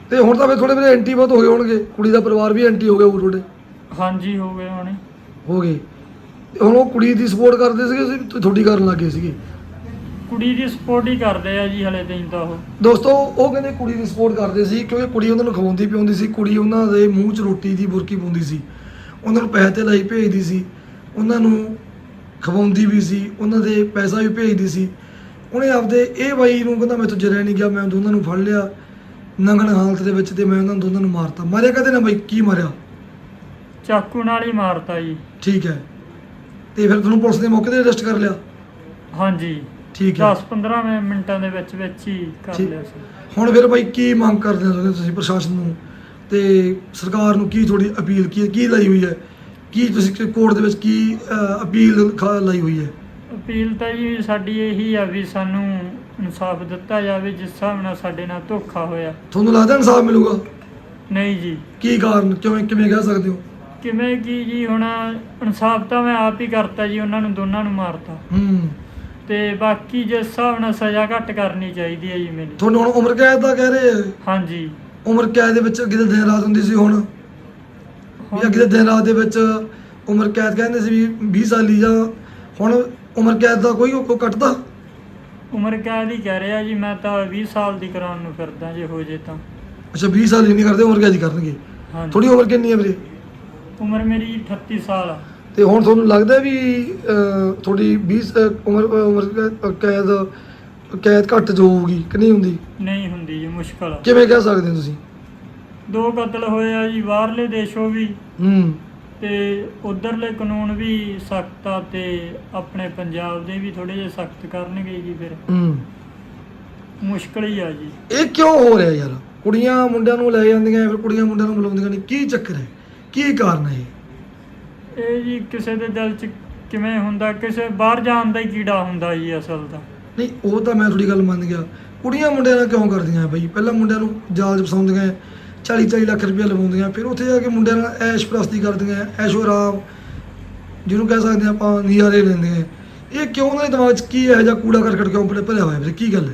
Speaker 1: ਤੇ ਹੁਣ ਤਾਂ ਫਿਰ ਥੋੜੇ ਮੇਰੇ ਐਂਟੀ ਬਹੁਤ ਹੋ ਗਏ ਹੋਣਗੇ। ਕੁੜੀ ਦਾ ਪਰਿਵਾਰ ਵੀ ਐਂਟੀ ਹੋ ਗਿਆ ਹੋਊ ਤੁਹਾਡੇ।
Speaker 2: ਹਾਂਜੀ ਹੋ ਗਏ ਹੁਣੇ।
Speaker 1: ਹੋ ਗਏ। ਤੇ ਹੁਣ ਉਹ ਕੁੜੀ ਦੀ ਸਪੋਰਟ ਕਰਦੇ ਸੀਗੇ ਤੁਸੀਂ ਤੁਹਾਡੀ ਕਰਨ ਲੱਗੇ ਸੀਗੇ।
Speaker 2: ਕੁੜੀ ਦੀ ਸਪੋਰਟ ਹੀ ਕਰਦੇ ਆ ਜੀ ਹਲੇ ਤਾਈਂ ਤਾਂ ਉਹ।
Speaker 1: ਦੋਸਤੋ ਉਹ ਕਹਿੰਦੇ ਕੁੜੀ ਦੀ ਸਪੋਰਟ ਕਰਦੇ ਸੀ ਕਿਉਂਕਿ ਕੁੜੀ ਉਹਨਾਂ ਨੂੰ ਖਵਾਉਂਦੀ ਪਿਆਉਂਦੀ ਸੀ ਕੁੜੀ ਉਹਨਾਂ ਦੇ ਮੂੰਹ 'ਚ ਰੋਟੀ ਦੀ ਬੁਰਕੀ ਪਾਉਂਦੀ ਸੀ। ਉਹਨਾਂ ਨੂੰ ਪੈਸੇ ਤੇ ਲਈ ਭੇਜਦੀ ਸੀ ਉਹਨਾਂ ਨੂੰ ਖਵਾਉਂਦੀ ਵੀ ਸੀ ਉਹਨਾਂ ਦੇ ਪੈਸਾ ਵੀ ਭੇਜਦੀ ਸੀ। ਉਹਨੇ ਆਪਦੇ ਇਹ ਬਾਈ ਨੂੰ ਕਹਿੰਦਾ ਮੈਂ ਤੁਝੇ ਰਹਿ ਨਹੀਂ ਗਿਆ ਮੈਂ ਦੋਨਾਂ ਨੂੰ ਫੜ ਲਿਆ ਨੰਗਣ ਹਾਲਤ ਦੇ ਵਿੱਚ ਤੇ ਮੈਂ ਉਹਨਾਂ ਦੋਨਾਂ ਨੂੰ ਮਾਰਤਾ। ਮਾਰਿਆ ਕਦੇ ਨਾ ਬਾਈ? ਕੀ ਮਾਰਿਆ?
Speaker 2: ਚਾਕੂ ਨਾਲ ਹੀ ਮਾਰਤਾ ਜੀ।
Speaker 1: ਠੀਕ ਹੈ। ਤੇ ਫਿਰ ਤੁਹਾਨੂੰ ਪੁਲਿਸ ਨੇ ਮੌਕੇ ਤੇ ਅਰੈਸਟ ਕਰ ਲਿਆ?
Speaker 2: ਹਾਂਜੀ।
Speaker 1: ਠੀਕ ਹੈ।
Speaker 2: 10-15 ਮਿੰਟਾਂ ਦੇ ਵਿੱਚ ਵਿੱਚ ਹੀ ਕਰ
Speaker 1: ਠੀਕ।
Speaker 2: ਲਿਆ ਸੀ।
Speaker 1: ਹੁਣ ਫਿਰ ਬਾਈ ਕੀ ਮੰਗ ਕਰਦੇ ਹੋ ਤੁਸੀਂ ਪ੍ਰਸ਼ਾਸਨ ਨੂੰ? ਤੇ ਸਰਕਾਰ ਨੂੰ ਕੀ ਤੁਹਾਡੀ ਅਪੀਲ? ਕੀ ਕੀ ਲਾਈ ਹੋਈ ਹੈ? ਕੀ ਤੁਸੀਂ ਕੋਰਟ ਦੇ ਵਿੱਚ ਕੀ ਅਹ, ਅਪੀਲ ਖਾ ਲਾਈ ਹੋਈ ਹੈ?
Speaker 2: ਅਪੀਲ ਤਾਂ ਜੀ ਸਾਡੀ ਇਹੀ ਆ ਵੀ ਸਾਨੂੰ ਇਨਸਾਫ ਦਿੱਤਾ ਜਾਵੇ ਜਿਸ ਹਿਸਾਬ ਨਾਲ ਸਾਡੇ ਨਾਲ ਧੋਖਾ ਹੋਇਆ।
Speaker 1: ਤੁਹਾਨੂੰ ਲੱਗਦਾ ਇਨਸਾਫ ਮਿਲੂਗਾ?
Speaker 2: ਨਹੀਂ ਜੀ।
Speaker 1: ਕੀ ਕਾਰਨ? ਕਿਵੇਂ ਕਿਵੇਂ ਕਹਿ ਸਕਦੇ ਹੋ?
Speaker 2: ਕਿਵੇਂ ਕੀ ਜੀ ਹੁਣ ਇਨਸਾਫ ਤਾਂ ਮੈਂ ਆਪ ਹੀ ਕਰਤਾ ਜੀ ਉਹਨਾਂ ਨੂੰ ਦੋਨਾਂ ਨੂੰ ਮਾਰਤਾ।
Speaker 1: ਹੂੰ।
Speaker 2: ਤੇ ਬਾਕੀ ਜਿਸ ਹਿਸਾਬ ਨਾਲ ਸਜ਼ਾ ਘੱਟ ਕਰਨੀ ਚਾਹੀਦੀ ਹੈ ਜੀ ਮੈਨੂੰ।
Speaker 1: ਤੁਹਾਨੂੰ ਹੁਣ ਉਮਰ ਕੈਦ ਦਾ ਕਹਿ ਰਹੇ ਆ?
Speaker 2: ਹਾਂਜੀ।
Speaker 1: ਉਮਰ ਕੈਦ ਦੇ ਵਿੱਚ ਅੱਗੇ ਤਾਂ ਦਿਨ ਰਾਤ ਹੁੰਦੀ ਸੀ ਹੁਣ। ਵੀ ਅੱਗੇ ਤਾਂ ਦਿਨ ਰਾਤ ਦੇ ਵਿੱਚ ਉਮਰ ਕੈਦ ਕਹਿੰਦੇ ਸੀ ਵੀ 20 ਸਾਲੀ ਜਾਂ ਹੁਣ ਉਮਰ ਕੈਦ ਦਾ ਕੋਈ ਕੋਈ ਕੱਟਦਾ?
Speaker 2: ਉਮਰ ਕੈਦ ਹੀ ਕਹਿ ਰਿਹਾ ਜੀ ਮੈਂ ਤਾਂ 20 ਸਾਲ ਦੀ ਕਰਾਉਣ ਨੂੰ ਫਿਰਦਾ ਜੇ ਹੋ ਜੇ ਤਾਂ।
Speaker 1: ਅੱਛਾ 20 ਸਾਲ ਹੀ ਨਹੀਂ ਕਰਦੇ ਉਮਰ ਕੈਦ ਹੀ ਕਰਨਗੇ।
Speaker 2: ਹਾਂਜੀ।
Speaker 1: ਤੁਹਾਡੀ ਉਮਰ ਕਿੰਨੀ ਹੈ ਵੀਰੇ?
Speaker 2: ਉਮਰ ਮੇਰੀ 38 ਸਾਲ ਆ।
Speaker 1: ਤੇ ਹੁਣ ਤੁਹਾਨੂੰ ਲੱਗਦਾ ਵੀ ਤੁਹਾਡੀ 20 ਅਹ, ਉਮਰ ਉਮਰ ਕੈਦ ਕੈਦ ਘੱਟ ਜੋ ਹੋਊਗੀ ਕਿ ਨਹੀਂ ਹੁੰਦੀ?
Speaker 2: ਨਹੀਂ ਹੁੰਦੀ ਜੀ ਮੁਸ਼ਕਲ ਆ।
Speaker 1: ਕਿਵੇਂ ਕਹਿ ਸਕਦੇ ਹੋ ਤੁਸੀਂ?
Speaker 2: ਦੋ ਕਤਲ ਹੋਏ ਆ ਜੀ ਬਾਹਰਲੇ ਦੇਸ਼ੋਂ ਵੀ।
Speaker 1: ਹੂੰ।
Speaker 2: ਤੇ ਉਧਰਲੇ ਕਾਨੂੰਨ ਵੀ ਸਖਤ ਆ ਤੇ ਆਪਣੇ ਪੰਜਾਬ ਦੇ ਵੀ ਥੋੜੇ ਜਿਹਾ ਸਖਤ ਕਰਨਗੇ ਜੀ ਫਿਰ।
Speaker 1: ਹੂੰ।
Speaker 2: ਮੁਸ਼ਕਲ ਹੀ ਆ ਜੀ।
Speaker 1: ਇਹ ਕਿਉਂ ਹੋ ਰਿਹਾ ਯਾਰ? ਕੁੜੀਆਂ ਮੁੰਡਿਆਂ ਨੂੰ ਲੈ ਜਾਂਦੀਆਂ ਫਿਰ ਕੁੜੀਆਂ ਮੁੰਡਿਆਂ ਨੂੰ ਬੁਲਾਉਂਦੀਆਂ ਨਹੀਂ ਕੀ ਚੱਕਰ ਹੈ? ਕੀ ਕਾਰਨ ਹੈ ਇਹ?
Speaker 2: ਇਹ ਜੀ ਕਿਸੇ ਦੇ ਦਿਲ 'ਚ ਕਿਵੇਂ ਹੁੰਦਾ ਕਿਸੇ ਬਾਹਰ ਜਾਣ ਦਾ ਹੀ ਕੀੜਾ ਹੁੰਦਾ ਜੀ ਅਸਲ ਤਾਂ।
Speaker 1: ਨਹੀਂ ਉਹ ਤਾਂ ਮੈਂ ਥੋੜੀ ਗੱਲ ਮੰਨ ਗਿਆ। ਕੁੜੀਆਂ ਮੁੰਡਿਆਂ ਨਾਲ ਕਿਉਂ ਕਰਦੀਆਂ ਬਈ? ਪਹਿਲਾਂ ਮੁੰਡਿਆਂ ਨੂੰ ਜਾਲ ਫਸਾਉਂਦੀਆਂ 40 40 ਲੱਖ ਰੁਪਏ ਲਵਾਉਂਦੀਆਂ ਫਿਰ ਉੱਥੇ ਜਾ ਕੇ ਮੁੰਡਿਆਂ ਨਾਲ ਐਸ਼ ਪ੍ਰਸਤੀ ਕਰਦੀਆਂ ਐਸ਼ੋ ਆਰਾਮ ਜਿਹਨੂੰ ਕਹਿ ਸਕਦੇ ਆਪਾਂ ਨਜ਼ਾਰੇ ਲੈਂਦੇ ਆ ਇਹ ਕਿਉਂ ਉਹਨਾਂ ਦੇ ਦਿਮਾਗ 'ਚ ਕੀ ਇਹੋ ਜਿਹਾ ਕੂੜਾ ਕਰਕਟ ਕਿਉਂ ਭਰਿਆ ਭਰਿਆ ਹੋਇਆ? ਵੀਰੇ ਕੀ ਗੱਲ ਹੈ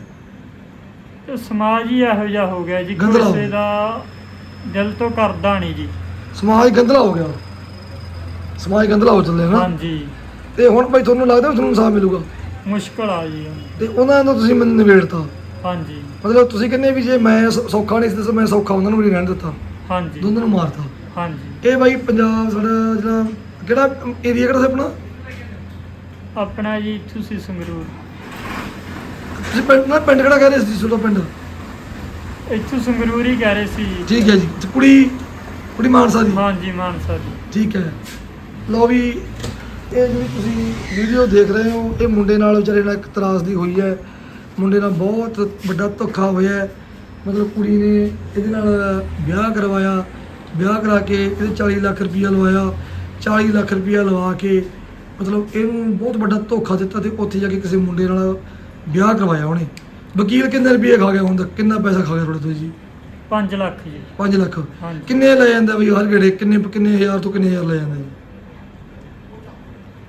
Speaker 2: ਇਹ ਸਮਾਜ ਹੀ ਇਹੋ ਜਿਹਾ ਹੋ ਗਿਆ ਜੀ
Speaker 1: ਹੋ
Speaker 2: ਕਿਸੇ ਦਾ ਦਿਲ ਤੋਂ ਕਰਦਾ ਨਹੀਂ ਜੀ।
Speaker 1: ਸਮਾਜ ਗੰਦਲਾ ਹੋ ਗਿਆ। ਸਮਾਜ ਗੰਦਲਾ ਹੋ ਚੱਲਿਆ ਨਾ?
Speaker 2: ਹਾਂਜੀ।
Speaker 1: ਤੇ ਹੁਣ ਭਾਈ ਤੁਹਾਨੂੰ ਲੱਗਦਾ ਵੀ ਤੁਹਾਨੂੰ ਇਨਸਾਫ ਮਿਲੂਗਾ?
Speaker 2: ਮੁਸ਼ਕਲ ਆ ਜੀ।
Speaker 1: ਤੇ ਉਹਨਾਂ ਨੂੰ ਤੁਸੀਂ ਮੈਨੂੰ ਨਿਬੇੜਤਾ।
Speaker 2: ਹਾਂਜੀ।
Speaker 1: ਮਤਲਬ ਤੁਸੀਂ ਕਹਿੰਦੇ ਵੀ ਜੇ ਮੈਂ ਸ- ਸੌਖਾ ਨਹੀਂ ਸੀ ਤਾਂ ਮੈਂ ਸੌਖਾ ਉਹਨਾਂ ਨੂੰ ਵੀ ਨਹੀਂ ਰਹਿਣ ਦਿੱਤਾ।
Speaker 2: ਹਾਂਜੀ।
Speaker 1: ਦੋਨਾਂ ਨੂੰ ਮਾਰਤਾ।
Speaker 2: ਹਾਂਜੀ।
Speaker 1: ਇਹ ਬਾਈ ਪੰਜਾਬ ਸਾਡਾ ਜਿਹੜਾ ਕਿਹੜਾ ਏਰੀਆ ਕਿਹੜਾ ਸੀ ਆਪਣਾ?
Speaker 2: ਆਪਣਾ ਜੀ ਤੁਸੀਂ ਸੰਗਰੂਰ।
Speaker 1: ਤੁਸੀਂ ਪਿੰਡ ਨਾ ਪਿੰਡ ਕਿਹੜਾ ਕਹਿ ਰਹੇ ਸੀ ਤੁਹਾਡਾ ਪਿੰਡ?
Speaker 2: ਇੱਥੋਂ ਸੰਗਰੂਰ ਹੀ ਕਹਿ ਰਹੇ ਸੀ।
Speaker 1: ਠੀਕ ਹੈ ਜੀ। ਤੇ ਕੁੜੀ ਕੁੜੀ ਮਾਨਸਾ ਦੀ?
Speaker 2: ਹਾਂਜੀ ਮਾਨਸਾ ਜੀ
Speaker 1: ਠੀਕ ਹੈ। ਲਓ ਵੀ ਇਹ ਜਿਹੜੀ ਤੁਸੀਂ ਵੀਡੀਓ ਦੇਖ ਰਹੇ ਹੋ ਇਹ ਮੁੰਡੇ ਨਾਲ ਵਿਚਾਰੇ ਨਾਲ ਇੱਕ ਤਰਾਸਦੀ ਹੋਈ ਹੈ। ਮੁੰਡੇ ਨਾਲ ਬਹੁਤ ਵੱਡਾ ਧੋਖਾ ਹੋਇਆ ਹੈ। ਮਤਲਬ ਕੁੜੀ ਨੇ ਇਹਦੇ ਨਾਲ ਵਿਆਹ ਕਰਵਾਇਆ। ਵਿਆਹ ਕਰਾ ਕੇ ਇਹਦੇ 40 ਲੱਖ ਰੁਪਈਆ ਲਵਾਇਆ। 40 ਲੱਖ ਰੁਪਈਆ ਲਵਾ ਕੇ ਮਤਲਬ ਇਹਨੂੰ ਬਹੁਤ ਵੱਡਾ ਧੋਖਾ ਦਿੱਤਾ ਤੇ ਉੱਥੇ ਜਾ ਕੇ ਕਿਸੇ ਮੁੰਡੇ ਨਾਲ ਵਿਆਹ ਕਰਵਾਇਆ ਉਹਨੇ। ਵਕੀਲ ਕਿੰਨੇ ਰੁਪਏ ਖਾ ਗਿਆ ਹੁਣ ਤੱਕ? ਕਿੰਨਾ ਪੈਸਾ ਖਾ ਗਿਆ ਤੁਹਾਡੇ ਤੋਂ ਜੀ?
Speaker 2: 5 ਲੱਖ ਜੀ।
Speaker 1: 5 ਲੱਖ। ਕਿੰਨੇ ਲੈ ਜਾਂਦਾ ਬਈ ਹਰ ਗੇੜੇ? ਕਿੰਨੇ ਕਿੰਨੇ ਹਜ਼ਾਰ ਤੋਂ ਕਿੰਨੇ ਹਜ਼ਾਰ ਲੈ ਜਾਂਦਾ ਜੀ?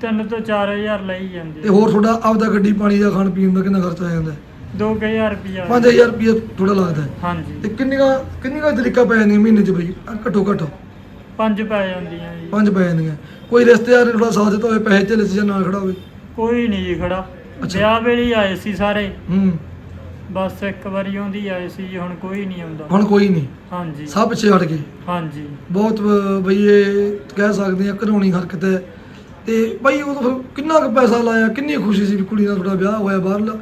Speaker 2: ਤਿੰਨ ਤੋਂ 4000 ਲਈ ਜਾਂਦੇ।
Speaker 1: ਤੇ ਹੋਰ ਤੁਹਾਡਾ ਆਪਦਾ ਗੱਡੀ ਪਾਣੀ ਦਾ ਖਾਣ ਪੀਣ ਦਾ ਕਿੰਨਾ ਖਰਚਾ ਆ ਜਾਂਦਾ?
Speaker 2: 2000 ਰੁਪਿਆ
Speaker 1: 5000 ਰੁਪਏ ਥੋੜਾ ਲੱਗਦਾ ਹੈ।
Speaker 2: ਹਾਂਜੀ।
Speaker 1: ਤੇ ਕਿੰਨੀਆਂ ਕਿੰਨੀਆਂ ਤਰੀਕਾ ਪੈ ਜਾਂਦੀਆਂ ਮਹੀਨੇ ਚ ਬਈ? ਅਹ ਘੱਟੋ ਘੱਟ।
Speaker 2: ਪੰਜ ਪੈ ਜਾਂਦੀਆਂ ਜੀ।
Speaker 1: ਪੰਜ ਪੈ ਜਾਂਦੀਆਂ। ਕੋਈ ਰਿਸ਼ਤੇਦਾਰ ਨੇ ਥੋੜਾ ਸਾਥ ਦਿੱਤਾ ਹੋਵੇ ਪੈਸੇ ਢਿੱਲੇ ਚ ਜਾਂ ਨਾਲ ਖੜਾ ਹੋਵੇ?
Speaker 2: ਕੋਈ ਨਹੀਂ ਜੀ ਖੜਾ।
Speaker 1: ਅੱਛਾ।
Speaker 2: ਵਿਆਹ ਵੇਲੇ ਹੀ ਆਏ ਸੀ ਸਾਰੇ।
Speaker 1: ਹੂੰ।
Speaker 2: ਬਸ ਇੱਕ ਵਾਰੀ ਆਉਂਦੀ ਆਏ ਸੀ ਜੀ ਹੁਣ ਕੋਈ ਨਹੀਂ ਆਉਂਦਾ।
Speaker 1: ਹੁਣ ਕੋਈ ਨਹੀਂ।
Speaker 2: ਹਾਂਜੀ।
Speaker 1: ਸਭ ਪਿੱਛੇ ਹਟ ਗਏ।
Speaker 2: ਹਾਂਜੀ।
Speaker 1: ਬਹੁਤ ਅਹ, ਬਈ ਇਹ ਕਹਿ ਸਕਦੇ ਆ ਘਰੋਣੀ ਹਰਕਤ ਹੈ। ਤੇ ਬਈ ਉਹ ਫਿਰ ਕਿੰਨਾ ਕੁ ਪੈਸਾ ਲਾਇਆ ਕਿੰਨੀ ਖੁਸ਼ੀ ਸੀ ਵੀ ਕੁੜੀ ਨਾਲ ਤੁਹਾਡਾ ਵਿਆਹ ਹੋਇਆ ਬਾਹਰਲਾ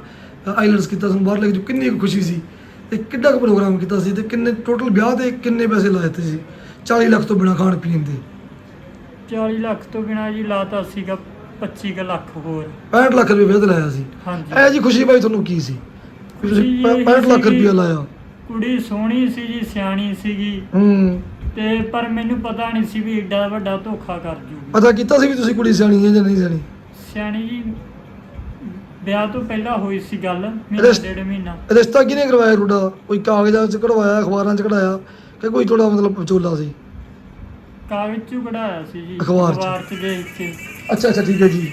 Speaker 1: ਆਈਲੈਂਡਸ ਕੀਤਾ ਸੀ ਬਾਹਰ ਲੈ ਕੇ ਕਿੰਨੀ ਕੁ ਖੁਸ਼ੀ ਸੀ ਤੇ ਕਿੱਡਾ ਕੁ ਪ੍ਰੋਗਰਾਮ ਕੀਤਾ ਸੀ ਤੇ ਕਿੰਨੇ ਟੋਟਲ ਵਿਆਹ ਤੇ ਕਿੰਨੇ ਪੈਸੇ ਲਾਏ ਤੇ ਸੀ 40 ਲੱਖ ਤੋਂ ਬਿਨਾ ਖਾਣ ਪੀਣ ਦੇ।
Speaker 2: 40 ਲੱਖ ਤੋਂ ਬਿਨਾ ਜੀ ਲਾਤਾ ਸੀਗਾ 25 ਕੁ ਲੱਖ ਹੋਰ।
Speaker 1: 65 ਲੱਖ ਰੁਪਏ ਵਿਆਹ ਤੇ ਲਾਇਆ ਸੀ।
Speaker 2: ਹਾਂਜੀ।
Speaker 1: ਐ ਜੀ ਖੁਸ਼ੀ ਬਾਈ ਤੁਹਾਨੂੰ ਕੀ ਸੀ? ਤੁਸੀਂ
Speaker 2: ਖੁਸ਼ੀ
Speaker 1: ਪੈ-
Speaker 2: ਇਹ
Speaker 1: 65 ਲੱਖ ਰੁਪਏ ਲਾਇਆ।
Speaker 2: ਕੁੜੀ ਸੋਹਣੀ ਸੀ ਜੀ ਸਿਆਣੀ ਸੀਗੀ।
Speaker 1: ਹੂੰ।
Speaker 2: ਤੇ ਪਰ ਮੈਨੂੰ ਪਤਾ ਨਹੀਂ ਸੀ ਵੀ ਏਡਾ ਵੱਡਾ ਧੋਖਾ ਕਰ ਜੂਗੀ।
Speaker 1: ਪਤਾ ਕੀਤਾ ਸੀ ਵੀ ਤੁਸੀਂ ਕੁੜੀ ਸਿਆਣੀ ਹੈ ਜਾਂ ਨਹੀਂ ਸਿਆਣੀ?
Speaker 2: ਸਿਆਣੀ ਜੀ ਵਿਆਹ ਤੋਂ ਪਹਿਲਾਂ ਹੋਈ ਸੀ ਗੱਲ ਮਹੀਨਾ
Speaker 1: ਰਿਸ਼-
Speaker 2: ਡੇਢ ਮਹੀਨਾ।
Speaker 1: ਰਿਸ਼ਤਾ ਕਿਹਨੇ ਕਰਵਾਇਆ ਤੁਹਾਡਾ? ਕੋਈ ਕਾਗਜ਼ਾਂ 'ਚ ਕਢਵਾਇਆ ਅਖਬਾਰਾਂ 'ਚ ਕਢਾਇਆ ਕਿ ਕੋਈ ਤੁਹਾਡਾ ਮਤਲਬ ਵਿਚੋਲਾ ਸੀ?
Speaker 2: ਕਾਗਜ਼ ਚੋਂ ਕਢਾਇਆ ਸੀ ਜੀ
Speaker 1: ਅਖਬਾਰ 'ਚ।
Speaker 2: 'ਚ ਦੇਖ ਕੇ
Speaker 1: ਅੱਛਾ ਅੱਛਾ ਠੀਕ ਹੈ ਜੀ।